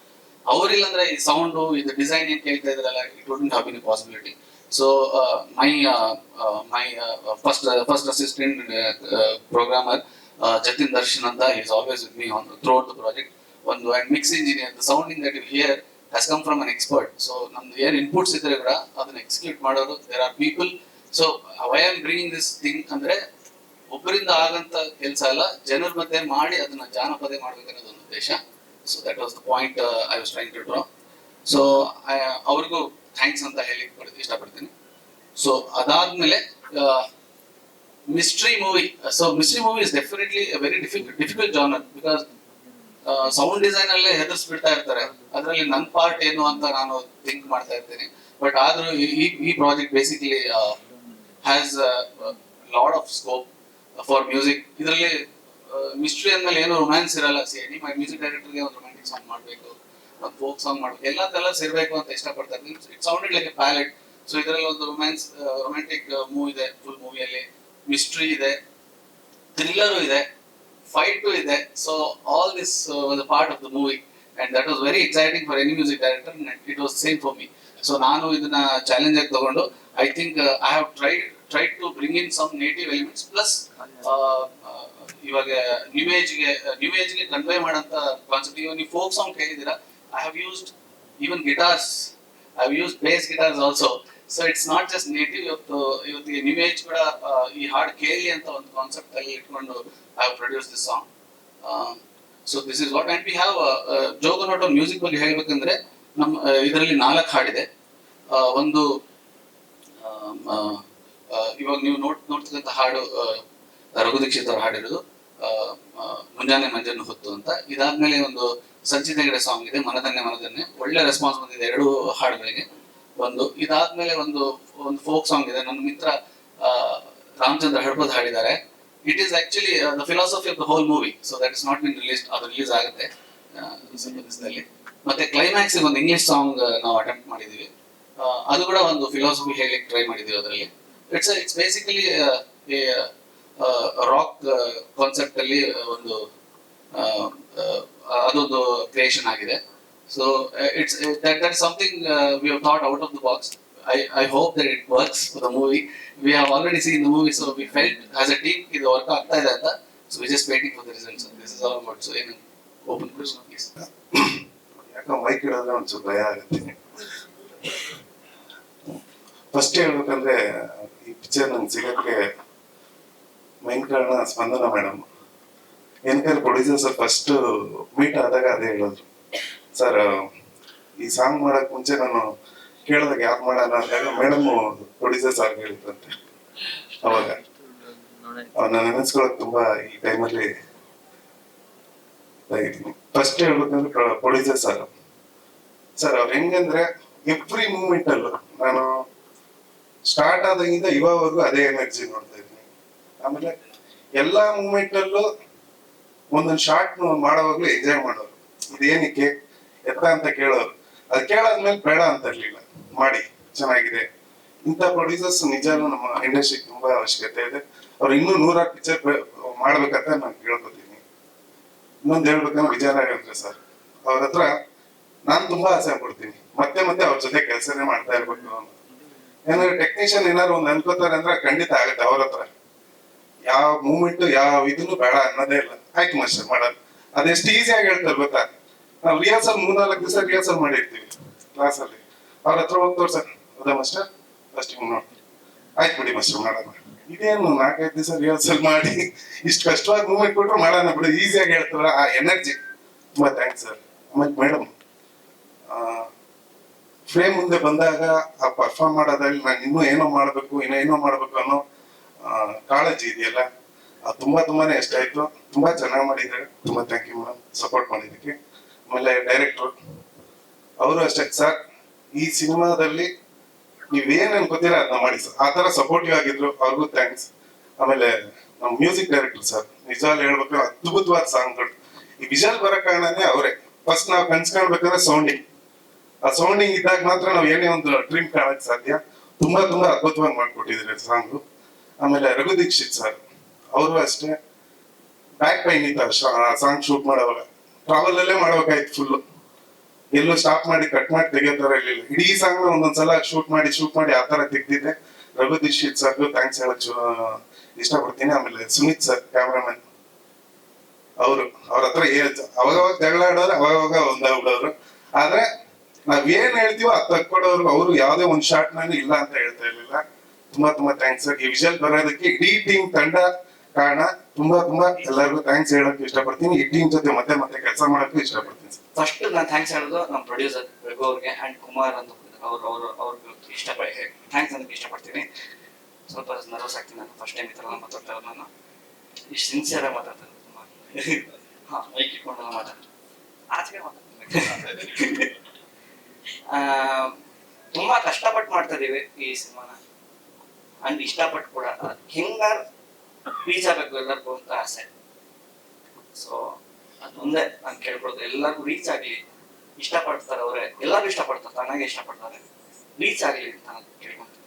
ಅವರಿಲ್ಲ ಅಂದ್ರೆ ಈ ಸೌಂಡ್ ಇದು ಡಿಸೈನ್ ಏನ್ ಕೇಳ್ತಾ ಇದ್ರಲ್ಲ it wouldn't have been possibility so my my first first assistant programmer Jatin Darshan ಅಂತ is always with me on throughout the project ಒಂದು and mix engineer the in that you hear has come from an expert so ನಮ್ದು ಏನ್ inputs ಇದ್ರೆ ಕೂಡ ಅದನ್ನ execute ಮಾಡೋರು there are people so why am bringing this thing ಅಂದ್ರೆ, ಒಬ್ಬರಿಂದ ಆಗಂತ ಕೆಲಸ ಅಲ್ಲ, ಜನರ ಮಧ್ಯೆ ಮಾಡಿ ಅದನ್ನ ಜಾನಪದ ಮಾಡ್ಬೇಕನ್ನೋದು ಒಂದು ಉದ್ದೇಶ. So that was the point I was trying to draw so ಅವ್ರಿಗೂ ಥ್ಯಾಂಕ್ಸ್ ಅಂತ ಹೇಳಿ ಇಷ್ಟಪಡ್ತೀನಿ. ಸೊ ಅದಾದ್ಮೇಲೆ mystery movie so mystery movie is definitely very difficult difficult genre because sound design ಅಲ್ಲೇ ಹೆದರ್ಸ್ಬಿಡ್ತಾ ಇರ್ತಾರೆ. ಅದರಲ್ಲಿ ನನ್ನ ಪಾರ್ಟ್ ಏನು ಅಂತ ನಾನು ಥಿಂಕ್ ಮಾಡ್ತಾ ಇರ್ತೀನಿ. ಬಟ್ ಆದ್ರೂ ಈ ಈ project basically has lot of scope for music ಇದರಲ್ಲಿ ಮಿಸ್ಟ್ರಿ ಅಂದ್ಮೇಲೆ ಏನೋ ರೊಮ್ಯಾನ್ಸ್ ಇರಲ್ಲ ಸೇರಿ ಮೈ ಮ್ಯೂಸಿಕ್ ಡೈರೆಕ್ಟರ್ಗೆ ಒಂದು ರೊಮ್ಯಾಂಟಿಕ್ ಸಾಂಗ್ ಮಾಡಬೇಕು, ಒಂದು ಫೋಕ್ ಸಾಂಗ್ ಮಾಡಬೇಕು ಎಲ್ಲ ಕಲರ್ಸ್ ಇರಬೇಕು ಅಂತ ಇಷ್ಟಪಡ್ತಾರೆ. It sounded like a palette so ಇದರಲ್ಲಿ ಒಂದು ರೊಮ್ಯಾನ್ಸ್ ರೊಮ್ಯಾಂಟಿಕ್ ಮೂವ್ ಇದೆ ಫುಲ್ ಮೂವಿಯಲ್ಲಿ ಮಿಸ್ಟ್ರಿ ಇದೆ ಥ್ರಿಲ್ಲರು ಇದೆ ಫೈಟು ಇದೆ. So all this was a part of the movie and that was very exciting for any music director it was same for me so ನಾನು ಇದನ್ನ challenge ಆಗಿ ತಗೊಂಡು I think I have try try to bring in some native elements plus ಇವಾಗ new ಏಜ್ಗೆ new ಏಜ್ಗೆ convey ಮಾಡಂತ concept ಇವಾಗ ನೀವು folk song ಕೇಳಿದ್ದೀರಾ? I have used even guitars I have use bass guitars also so it's not just native ಇವತ್ತು ಇವತ್ತಿಗೆ new age ಕೂಡ ಈ ಹಾಡು ಕೇಳಿ ಅಂತ ಒಂದು ಕಾನ್ಸೆಪ್ಟ್ ಅಲ್ಲಿ ಇಟ್ಕೊಂಡು I have produce this song so this is what and we have Joganota music ಬಗ್ಗೆ ಹೇಳ್ಬೇಕಂದ್ರೆ ನಮ್ಮ ಇದರಲ್ಲಿ ನಾಲ್ಕು ಹಾಡಿದೆ. ಒಂದು ಆ, ಇವಾಗ ನೀವು ನೋಡ್ ನೋಡ್ತಕ್ಕಂಥ ಹಾಡು ರಘು ದೀಕ್ಷಿತ್ ಅವ್ರು ಹಾಡಿರೋದು. ಮುಂಜಾನೆ ಮಂಜನ್ನು ಹೊತ್ತು ಅಂತ ಇದಾದ್ಮೇಲೆ ಒಂದು ಸಂಚಿತ ಹೆಗಡೆ ಸಾಂಗ್ ಇದೆ, ಮನದನ್ನೇ ಮನದನ್ನೇ. ಒಳ್ಳೆ ರೆಸ್ಪಾನ್ಸ್ ಬಂದಿದೆ ಎರಡು ಹಾಡುಗಳಿಗೆ. ಒಂದು, ಇದಾದ್ಮೇಲೆ ಒಂದು ಒಂದು ಫೋಕ್ ಸಾಂಗ್ ಇದೆ. ನನ್ನ ಮಿತ್ರ ರಾಮಚಂದ್ರ ಹಡ್ಪದ್ ಹಾಡಿದ್ದಾರೆ. It is actually the philosophy of the whole movie so that is not been release ಅದು ರಿಲೀಸ್ ಆಗುತ್ತೆ ಮತ್ತೆ ಕ್ಲೈಮ್ಯಾಕ್ಸ್ ಒಂದು ಇಂಗ್ಲಿಷ್ ಸಾಂಗ್ ನಾವು ಅಟೆಂಪ್ಟ್ ಮಾಡಿದೀವಿ ಅದು ಕೂಡ ಒಂದು ಫಿಲಾಸಫಿ ಹೇಳಿ ಟ್ರೈ ಮಾಡಿದೀವಿ ಅದರಲ್ಲಿ. It's it's basically rock concept ಅಲ್ಲಿ ಒಂದು ಅದೊಂದು ಕ್ರಿಯೇಷನ್ ಆಗಿದೆ. So it's that that something we have thought out of the box I I hope that it works for the movie. We have already seen the movie, so we felt as a team ಇದು work ಆಗ್ತಾ ಇದೆ ಅಂತ. So we just waiting for the results this is all about so ಏನು open question please ಯಾಕಂದ್ರೆ mic ಭಯ ಆಗುತ್ತೆ. First ಹೇಳ್ಬೇಕಂದ್ರೆ ಈ ಪಿಕ್ಚರ್ ನಂಗೆ ಸಿಗಕ್ಕೆ ಮೈನ್ ಕಾರಣ ಸ್ಪಂದನ ಮೇಡಮ್. ಏನಕ್ಕೆ ಪ್ರೊಡ್ಯೂಸರ್ ಸರ್ ಫಸ್ಟ್ ಮೀಟ್ ಆದಾಗ ಅದೇ ಹೇಳಿದ್ರು. ಸರ್ ಈ ಸಾಂಗ್ ಮಾಡಕ್ ಮುಂಚೆ ನಾನು ಕೇಳಿದಾಗ ಯಾಕೆ ಮಾಡೋಣ ಅಂದಾಗ ಮೇಡಮ್ ಪ್ರೊಡ್ಯೂಸರ್ ಆಗಿ ಹೇಳಿದ್ರಂತೆ ಅವಾಗ. ಅವನ್ನ ನೆನೆಸ್ಕೊಳಕ್ ತುಂಬಾ ಈ ಟೈಮಲ್ಲಿ ಫಸ್ಟ್ ಹೇಳ್ಬೇಕಂದ್ರೆ ಪ್ರೊಡ್ಯೂಸರ್ ಸರ್ ಸರ್ ಅವ್ರು ಹೆಂಗಂದ್ರೆ ಎವ್ರಿ ಮೂಮೆಂಟ್ ಅಲ್ಲೂ ನಾನು ಸ್ಟಾರ್ಟ್ ಆದಾಗಿಂದ ಇವಾಗವರೆಗೂ ಅದೇ ಎನರ್ಜಿ ನೋಡ್ತಾ ಇದ್ದೀನಿ. ಆಮೇಲೆ ಎಲ್ಲಾ ಮೂಮೆಂಟ್ ಅಲ್ಲೂ ಒಂದೊಂದು ಶಾರ್ಟ್ ಮಾಡೋವಾಗ್ಲೂ ಎಂಜಾಯ್ ಮಾಡೋರು. ಇದೇನಕ್ಕೆ? ಎತ್ತ ಅಂತ ಕೇಳೋರು. ಅದು ಕೇಳಾದ್ಮೇಲೆ ಬೇಡ ಅಂತ ಇರ್ಲಿಲ್ಲ. ಮಾಡಿ. ಚೆನ್ನಾಗಿದೆ. ಇಂಥ ಪ್ರೊಡ್ಯೂಸರ್ಸ್ ನಿಜಾನು ನಮ್ಮ ಇಂಡಸ್ಟ್ರಿ ತುಂಬಾ ಅವಶ್ಯಕತೆ ಇದೆ. ಅವ್ರು ಇನ್ನೂ ನೂರಾರು ಪಿಕ್ಚರ್ ಮಾಡ್ಬೇಕಂತ ನಾನು ಕೇಳ್ಕೊತೀನಿ. ಇನ್ನೊಂದು ಹೇಳ್ಬೇಕಂದ್ರೆ ವಿಜಯ ರಾಘವೇಂದ್ರ ಸರ್. ಅವ್ರ ಹತ್ರ ನಾನ್ ತುಂಬಾ ಆಸೆ ಪಡ್ತೀನಿ. ಮತ್ತೆ ಮತ್ತೆ ಅವ್ರ ಜೊತೆ ಕೆಲಸನೇ ಮಾಡ್ತಾ ಇರ್ಬೇಕು. ಅನ್ನೋದು. ಏನಾದ್ರು ಟೆಕ್ನಿಷಿಯನ್ ಏನಾದ್ರು ಒಂದ್ ಅನ್ಕೋತಾರೆ ಅಂದ್ರೆ ಖಂಡಿತ ಆಗತ್ತೆ ಅವ್ರ ಹತ್ರ. ಯಾವ ಮೂಮೆಂಟ್ ಯಾವ ಇದನ್ನು ಬೇಡ ಅನ್ನೋದೇ ಇಲ್ಲ. ಆಯ್ತು ಮಾಸ್ಟರ್ ಮಾಡೋದು. ಅದೆಷ್ಟು ಈಸಿಯಾಗಿ ಹೇಳ್ತಾರೆ ಗೊತ್ತಾ? ನಾವು ರಿಹರ್ಸಲ್ ಮೂರ್ನಾಲ್ಕು ದಿವಸ ರಿಹರ್ಸಲ್ ಮಾಡಿರ್ತೀವಿ ಕ್ಲಾಸ್ ಅಲ್ಲಿ. ಅವ್ರ ಹತ್ರ ಹೋಗಿ ತೋರ್ಸರ್ ಹೌದಾ ಮಾಸ್ಟರ್ ಫಸ್ಟ್ ನೋಡ್ತೀವಿ ಆಯ್ತು ಬಿಡಿ ಮಾಸ್ಟರ್ ಮಾಡೋಣ. ಇದೇನು ನಾಲ್ಕೈದು ದಿವಸ ರಿಹರ್ಸಲ್ ಮಾಡಿ, ಇಷ್ಟು ಕಷ್ಟವಾಗಿ ಮೂಮೆಂಟ್ ಕೊಟ್ರು ಮಾಡೋಣ ಬಿಡು. ಈಸಿಯಾಗಿ ಹೇಳ್ತಾರ ಆ ಎನರ್ಜಿ ತುಂಬಾ ಥ್ಯಾಂಕ್ಸ್ ಸರ್ ಆಮೇಲೆ ಮೇಡಮ್ ಫ್ರೇಮ್ ಮುಂದೆ ಬಂದಾಗ ಆ ಪರ್ಫಾರ್ಮ್ ಮಾಡೋದ್ರಲ್ಲಿ ನಾನು ಇನ್ನೂ ಏನೋ ಮಾಡಬೇಕು, ಇನ್ನೂ ಏನೋ ಮಾಡಬೇಕು ಅನ್ನೋ ಕಾಳಜಿ ಇದೆಯಲ್ಲ? ಅದು ತುಂಬಾ ತುಂಬಾನೇ ಇಷ್ಟ ಆಯ್ತು. ತುಂಬಾ ಚೆನ್ನಾಗಿ ಮಾಡಿದ್ದಾರೆ. ತುಂಬಾ ಥ್ಯಾಂಕ್ ಯು ಮ್ಯಾಮ್ ಸಪೋರ್ಟ್ ಮಾಡಿದ್ದಕ್ಕೆ. ಆಮೇಲೆ ಡೈರೆಕ್ಟರ್ ಅವರು ಅಷ್ಟೇ ಸರ್ ಈ ಸಿನಿಮಾದಲ್ಲಿ ನೀವೇನ್ ಅನ್ಕೋತೀರ ಅದನ್ನ ಮಾಡಿ ಸರ್ ಆ ತರ ಸಪೋರ್ಟಿವ್ ಆಗಿದ್ರು. ಅವ್ರಿಗೂ ಥ್ಯಾಂಕ್ಸ್ ಆಮೇಲೆ ನಮ್ಮ ಮ್ಯೂಸಿಕ್ ಡೈರೆಕ್ಟರ್ ಸರ್ ನಿಜವಾಗ್ಲೂ ಹೇಳ್ಬೇಕು, ಅದ್ಭುತವಾದ ಸಾಂಗ್ಗಳು ಈ ವಿಜಲ್ ಬರೋ ಕಾರಣನೇ ಅವರೇ. ಫಸ್ಟ್ ನಾವು ಕನ್ಸ್ಕೊಳ್ಬೇಕಾದ್ರೆ ಸೌಂಡಿಂಗ್ ಆ ಸೌಂಡಿಂಗ್ ಇದ್ದಾಗ ಮಾತ್ರ ನಾವು ಏನೇ ಒಂದು ಡ್ರೀಮ್ ಕಾಣಕ್ ಸಾಧ್ಯ. ತುಂಬಾ ತುಂಬಾ ಅದ್ಭುತವಾಗಿ ಮಾಡ್ಕೊಟ್ಟಿದ್ರೆ ಸಾಂಗು ಆಮೇಲೆ ರಘು ದೀಕ್ಷಿತ್ ಸರ್, ಅವರು ಅಷ್ಟೇ. ಬ್ಯಾಕ್ ಪೈನ್ ಇತ್ತು ಸಾಂಗ್ ಶೂಟ್ ಮಾಡೋವಾಗ. ಟ್ರಾವೆಲ್ ಅಲ್ಲೇ ಮಾಡ್ಬೇಕಾಯ್ತು ಫುಲ್ ಎಲ್ಲೂ ಸ್ಟಾಪ್ ಮಾಡಿ ಕಟ್ ಮಾಡಿ ತೆಗಿಯೋ ತರ ಇರ್ಲಿಲ್ಲ. ಇಡೀ ಸಾಂಗ್ ಒಂದೊಂದ್ಸಲ ಶೂಟ್ ಮಾಡಿ ಶೂಟ್ ಮಾಡಿ ಆ ತರ ತೆಗ್ದಿದ್ದೆ. ರಘು ದೀಕ್ಷಿತ್ ಸರ್ಗೂ ಥ್ಯಾಂಕ್ಸ್ ಹೇಳಕ್ ಇಷ್ಟಪಡ್ತೀನಿ. ಆಮೇಲೆ ಸುಮಿತ್ ಸರ್ ಕ್ಯಾಮ್ರಾಮನ್ ಅವರು, ಅವ್ರ ಹತ್ರ ಏನ್ ಅವಾಗವಾಗ ಜಗಳ ಅವಾಗವಾಗ ಒಂದಾಗ್ಬಿಡೋರು ಆದ್ರೆ ನಾವ್ ಏನ್ ಹೇಳ್ತೀವೋ ಅದ್ ತಕ್ಕೊಡೋರು, ಅವರು ಯಾವ್ದೇ ಒಂದ್ ಶಾರ್ಟ್ ನಾನು ಇಲ್ಲ ಅಂತ ಹೇಳ್ತಾ ಇರ್ಲಿಲ್ಲ. ತುಂಬಾ ತುಂಬಾ ಥ್ಯಾಂಕ್ಸ್ ಈ ವಿಷಲ್ ಬರೋದಕ್ಕೆ ಇಡೀ ಟೀಮ್ ತಂಡ ಕಾರಣ ತುಂಬಾ ತುಂಬಾ ಎಲ್ಲರಿಗೂ ಥ್ಯಾಂಕ್ಸ್ ಹೇಳಕ್ ಇಷ್ಟಪಡ್ತೀನಿ. ಈ ಟೀಮ್ ಜೊತೆ ಮತ್ತೆ ಮತ್ತೆ ಕೆಲಸ ಮಾಡಕ್ಕೂ ಇಷ್ಟಪಡ್ತೀನಿ. ಫಸ್ಟ್ ನಾನು ಥ್ಯಾಂಕ್ಸ್ ಹೇಳೋದು ನಮ್ಮ ಪ್ರೊಡ್ಯೂಸರ್ ರಘು ಅವ್ರಿಗೆ ಅಂಡ್ ಕುಮಾರ್ ಅಂತ ಅವ್ರು ಅವ್ರು ಅವ್ರಿಗೆ ಇಷ್ಟಪಡಿ ಥ್ಯಾಂಕ್ಸ್ ಅಂತ ಇಷ್ಟಪಡ್ತೀನಿ. ಸ್ವಲ್ಪ ನರ್ವಸ್ ಆಗ್ತೀನಿ ನಾನು. ಫಸ್ಟ್ ಟೈಮ್ ಈ ಥರ ಮಾತಾಡ್ತಾ ನಾನು. ಇಷ್ಟು ಸಿನ್ಸಿಯರ್ ಆಗಿ ಮಾತಾಡ್ತಾರೆ ತುಂಬ *laughs* ಹಾಂ ಮೈಕ್ ಇಟ್ಕೊಂಡು ಆಚೆಗೆ ಮಾತಾಡ್ತೀನಿ. *laughs* ಆ, ತುಂಬಾ ಕಷ್ಟಪಟ್ಟು ಮಾಡ್ತಾ ಇದೀವಿ ಈ ಸಿನಿಮಾನ. ಅಂಡ್ ಇಷ್ಟಪಟ್ಟು ಕೂಡ ಹೆಂಗ ರೀಚ್ ಆಗಬೇಕು ಎಲ್ಲರಿಗೂ ಅಂತ ಆಸೆ. ಸೊ ಅದೊಂದೇ ನಾನು ಕೇಳ್ಬೋದು ಎಲ್ಲರಿಗೂ ರೀಚ್ ಆಗ್ಲಿ. ಇಷ್ಟಪಡ್ತಾರೆ ಅವರೇ. ಎಲ್ಲರೂ ಇಷ್ಟಪಡ್ತಾರೆ. ತನಗೆ ಇಷ್ಟಪಡ್ತಾರೆ. ರೀಚ್ ಆಗಲಿ ಅಂತ ನಾನು ಕೇಳ್ಕೊಂತೀನಿ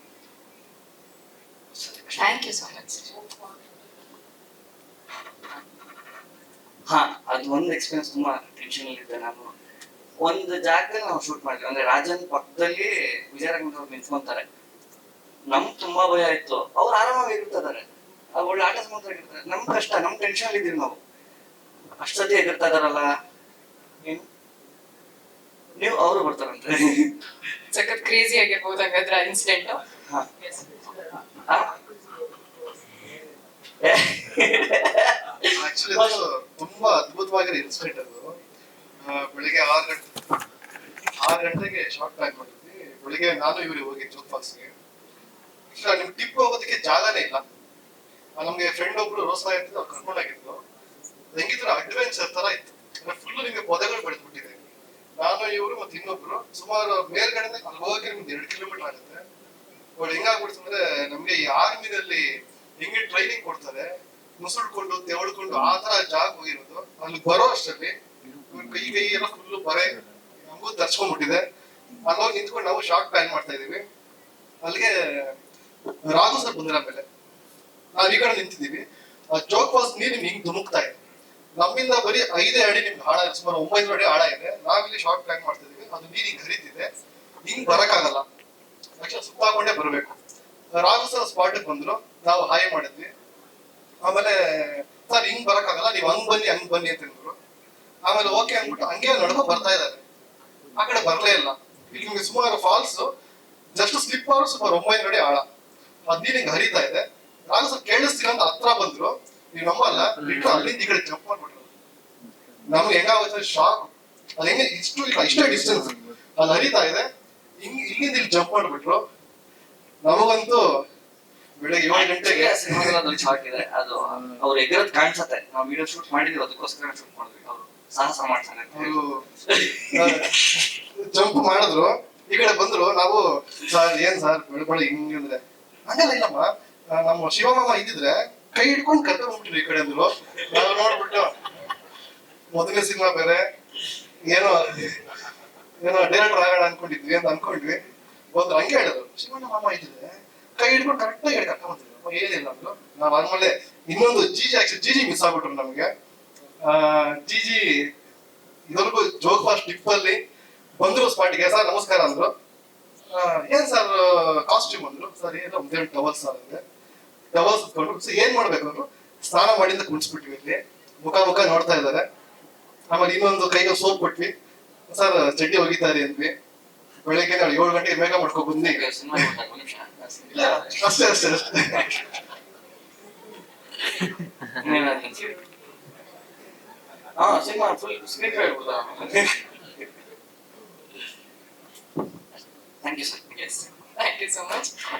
ಥ್ಯಾಂಕ್ ಯು ಸೊ ಮಚ್ ಹಾ ಅದು ಒಂದು ಎಕ್ಸ್ಪೀರಿಯನ್ಸ್ ತುಂಬಾ ಟೆನ್ಷನ್ ಇದ್ದೆ ನಾನು. ಒಂದು ಜಾಗದಲ್ಲಿ ನಾವು ಶೂಟ್ ಮಾಡಿದ್ವಿ. ಅಂದ್ರೆ ರಾಜನ್ ಪಕ್ಕದಲ್ಲಿ ವಿಜಯರಂಗ ಅವ್ರು ನಿಂತ್ಕೊಂತಾರೆ. ನಮ್ಗ್ ತುಂಬಾ ಭಯ ಇತ್ತು. ಅವ್ರು ಆರಾಮಾಗಿ ಇರ್ತಿದ್ದಾರೆ ಅವ್ರು ಒಳ್ಳೆ ಆಟ ಇರ್ತಾರೆ ನಮ್ ಕಷ್ಟ ನಮ್ ಟೆನ್ಷನ್ ಇದೀವಿ ನಾವು. ಅಷ್ಟೊತ್ತಿ ಹೇಗಿರ್ತಾ ಇದಾರಲ್ಲ ಏನು? ನೀವು ಅವರು ಬರ್ತಾರಂತೆ. ಸಖತ್ ಕ್ರೇಜಿ ಆಗಿರ್ಬೋದು ಹಂಗಾದ್ರೆ ಇನ್ಸಿಡೆಂಟ್? ಆಕ್ಚುಲಿ ತುಂಬಾ ಅದ್ಭುತವಾಗಿರೋ ಇನ್ಸಿಡೆಂಟ್ ಅದು. ಬೆಳಿಗ್ಗೆ ಆರು ಗಂಟೆ ಆರು ಗಂಟೆಗೆ ಶಾರ್ಟ್ ಟ್ರ್ಯಾಕ್ ಮಾಡಿದ್ವಿ. ಬೆಳಿಗ್ಗೆ ನಾನು ಇವ್ರಿಗೆ ಹೋಗಿ ಜೋಗ್ ಫಾಲ್ಸ್ಗೆ ಇಲ್ಲ ನಿಮ್ ಟಿಪ್ ಹೋಗೋದಕ್ಕೆ ಜಾಗನೇ ಇಲ್ಲ. ನಮ್ಗೆ ಫ್ರೆಂಡ್ ಒಬ್ರು ರೋಸ್ತಾ ಇರ್ತಿದ್ರು ಅವ್ರು ಕರ್ಕೊಂಡಾಗಿದ್ರು ಹೆಂಗಿದ್ರು ಅಡ್ವೆಂಚರ್ ತರ ಇತ್ತು. ಫುಲ್ ನಿಮ್ಗೆ ಪೊದೆಗಳು ಬೆಳೆದ್ಬಿಟ್ಟಿದೆ. ನಾನು, ಇವರು ಮತ್ತೆ ಇನ್ನೊಬ್ರು ಸುಮಾರು ಮೇಲ್ಗಡೆ ಅಲ್ಲಿ ಹೋಗಿ ನಿಮ್ಗೆ ಎರಡು ಕಿಲೋಮೀಟರ್ ಆಗುತ್ತೆ. ಅವ್ರು ಹೆಂಗಾಗ್ಬಿಡ್ತು ಅಂದ್ರೆ ನಮ್ಗೆ ಈ ಆರ್ಮಿನಲ್ಲಿ ಹೆಂಗೆ ಟ್ರೈನಿಂಗ್ ಕೊಡ್ತಾರೆ, ಮುಸುಳ್ಕೊಂಡು, ತೆವಳ್ಕೊಂಡು ಆ ತರ ಜಾಗ ಹೋಗಿರೋದು. ಅಲ್ಲಿ ಬರೋ ಅಷ್ಟರಲ್ಲಿ ಕೈ ಎಲ್ಲ ಫುಲ್ ಬರೆ. ನಮಗೂ ತರ್ಸ್ಕೊಂಡ್ಬಿಟ್ಟಿದೆ. ಅಲ್ಲೋಗಿ ನಿಂತ್ಕೊಂಡು ನಾವು ಶಾಕ್ ಪ್ಲಾನ್ ಮಾಡ್ತಾ ಇದೀವಿ ಅಲ್ಲಿಗೆ ರಾಘು ಸರ್ ಬಂದ್ರ ಮೇಲೆ ನಾವ್ ಈ ಕಡೆ ನಿಂತಿದ್ದೀವಿ. ಚೌಕ್ ವಾಸ್ ನೀರು ಹಿಂಗ್ ಧುಮುಕ್ತಾ ಇದೆ. ನಮ್ಮಿಂದ ಬರೀ ಐದೇ ಅಡಿ ನಿಮ್ಗೆ ಹಾಳ, ಸುಮಾರು ಒಂಬೈನೂರು ಅಡಿ ಹಾಳ ಇದೆ. ನಾವಿಲ್ಲಿ ಶಾರ್ಟ್ ಪ್ಲಾನ್ ಮಾಡ್ತಾ ಇದೀವಿ ಅದು ನೀರು ಹಿಂಗ್ ಹರಿತಿದೆ. ಹಿಂಗ್ ಬರಕ್ಕಾಗಲ್ಲ. ತಕ್ಷಣ ಸುತ್ತಾಕೊಂಡೇ ಬರಬೇಕು. ರಾಜು ಸರ್ ಸ್ಪಾಟ್ ಬಂದ್ರು. ನಾವು ಹಾಯ್ ಮಾಡಿದ್ವಿ. ಆಮೇಲೆ, ಸರ್, ಹಿಂಗ್ ಬರಕ್ಕಾಗಲ್ಲ. ನೀವು ಹಂಗ್ ಬನ್ನಿ ಹಂಗ್ ಬನ್ನಿ ಅಂತ ಹೇಳಿದ್ರು ಆಮೇಲೆ ಓಕೆ ಅಂದ್ಬಿಟ್ಟು ಹಂಗೆ ನಡ್ಕೊ ಬರ್ತಾ ಇದ್ದಾರೆ. ಆ ಕಡೆ ಬರ್ಲೇ ಇಲ್ಲ. ಇಲ್ಲಿ ನಿಮ್ಗೆ ಸುಮಾರು ಫಾಲ್ಸ್ ಜಸ್ಟ್ ಸ್ಲಿಪ್ ಆದ್ರೂ ಸುಮಾರು ಒಂಬೈನೂರು ಅಡಿ ಆಳ ಅದ್ನೀರ್ ಹಿಂಗ್ ಹರಿತಾ ಇದೆ. ನಾನು ಸ್ವಲ್ಪ ಕೇಳಿಸ್ತೀನಿ ಅಂತ ಹತ್ರ ಬಂದ್ರು. ನೀವು ನಂಬಲ್ಲ. ಬಿಟ್ಟು ಅಲ್ಲಿಂದ ಈ ಕಡೆ ಜಂಪ್ ಮಾಡ್ಬಿಟ್ರು. ನಮ್ಗೆ ಹೆಂಗಾಗುತ್ತೆ ಶಾಕ್ ಅದ್ ಹೆಂಗೆ ಇಷ್ಟು ಇಲ್ಲ ಇಷ್ಟೇ ಡಿಸ್ಟೆನ್ಸ್ ಅಲ್ಲಿ ಹರಿತಾ ಇದೆ. ಹಿಂಗ್ ಇಲ್ಲಿಂದ ಇಲ್ಲಿ ಜಂಪ್ ಮಾಡ್ಬಿಟ್ರು. ನಮಗಂತೂ ಬೆಳಗ್ಗೆ ಏಳು ಗಂಟೆಗೆ ಸಿನಿಮಾದಲ್ಲಿ ಶಾಕ್ ಇದೆ. ಅದು ಅವ್ರು ಎಗರದ್ ಕಾಣಿಸತ್ತೆ. ನಾವು ವಿಡಿಯೋ ಶೂಟ್ ಮಾಡಿದ್ವಿ ಅದಕ್ಕೋಸ್ಕರ ಶೂಟ್ ಮಾಡಿದ್ವಿ. ಅವರು ಸಾಹಸ ಮಾಡ್ತಾರೆ ಜಂಪ್ ಮಾಡಿದ್ರು. ಈ ಕಡೆ ಬಂದ್ರು. ನಾವು ಸರ್ ಏನ್ ಸರ್? ಬೆಳಬೆಳೆ ಹಿಂಗಂದ್ರೆ ಹಂಗಲ್ಲ ಇಲ್ಲಮ್ಮ. ನಮ್ಮ ಶಿವಮಾಮ ಇದ್ದಿದ್ರೆ ಕೈ ಹಿಡ್ಕೊಂಡು ಕರ್ಕೊಂಡು ಹೋಗ್ಬಿಟ್ರಿ ಈ ಕಡೆ ಅಂದ್ರು ನೋಡ್ಬಿಟ್ಟು ಮೊದಲನೇ ಸಿನಿಮಾ ಬೇರೆ. ಏನೋ ಏನೋ ಡೈರೆಕ್ಟರ್ ಆಗೋಣ ಅನ್ಕೊಂಡಿದ್ವಿ ಅಂತ ಅನ್ಕೊಂಡ್ವಿ. ಒಂದು ಹಂಗೆ ಹೇಳಿದ್ರು. ಶಿವಣ್ಣ ಮಾಮ ಇದ್ದಿದ್ರೆ ಕೈ ಹಿಡ್ಕೊಂಡು ಕರೆಕ್ಟ್ ಆಗಿ ಕರ್ಕೊಂಡ್ ಬಂದ್ರು. ಏನಿಲ್ಲ ಅಂದ್ರು. ನಾವ್ ಆದ್ಮೇಲೆ ಇನ್ನೊಂದು ಜಿಜಿ ಆಕ್ಚುಲಿ ಜಿಜಿ ಮಿಸ್ ಆಗ್ಬಿಟ್ರು ನಮ್ಗೆ. ಆ, ಜಿ ಇದ್ರಿಗೂ ಜೋಗ್ ಫಾಸ್ಟ್ ಟಿಪ್ ಅಲ್ಲಿ ಬಂದ್ರು ಸ್ಪಾಟ್ಗೆ ಸರ್ ನಮಸ್ಕಾರ ಅಂದ್ರು. ಏನ್ ಸರ್ ಕಾಸ್ಟ್ಯೂಮ್ ಅಂದ್ರು ಸರ್ ಏನೋ ಒಂದೇಳು ಟವಲ್ ಸರ್ ಇದೆ. ಟವಲ್ಸ್ ಇಟ್ಕೊಂಡು "ಸರ್, ಏನ್ ಮಾಡ್ಬೇಕು ಅಂದ್ರು ಸ್ನಾನ ಮಾಡಿಂದ ಕುಣಿಸ್ಬಿಟ್ವಿ ಇಲ್ಲಿ. ಮುಖ ಮುಖ ನೋಡ್ತಾ ಇದ್ದಾರೆ. ಆಮೇಲೆ ಇನ್ನೊಂದು ಕೈಗೆ ಸೋಪ್ ಕೊಟ್ವಿ. ಸರ್ ಚಡ್ಡಿ ಒಗಿತಾರೆ ಅಂದ್ವಿ. ಬೆಳಗ್ಗೆ ನಾವು ಏಳು ಗಂಟೆಗೆ ಬೇಗ ಮಾಡ್ಕೊಂಡು ಒಂದ್ ಇಲ್ಲ ಅಷ್ಟೇ ಅಷ್ಟೇ ಅಷ್ಟೇ? ಹಾ cinema full screen Thank you so much. Yes. Thank you so much.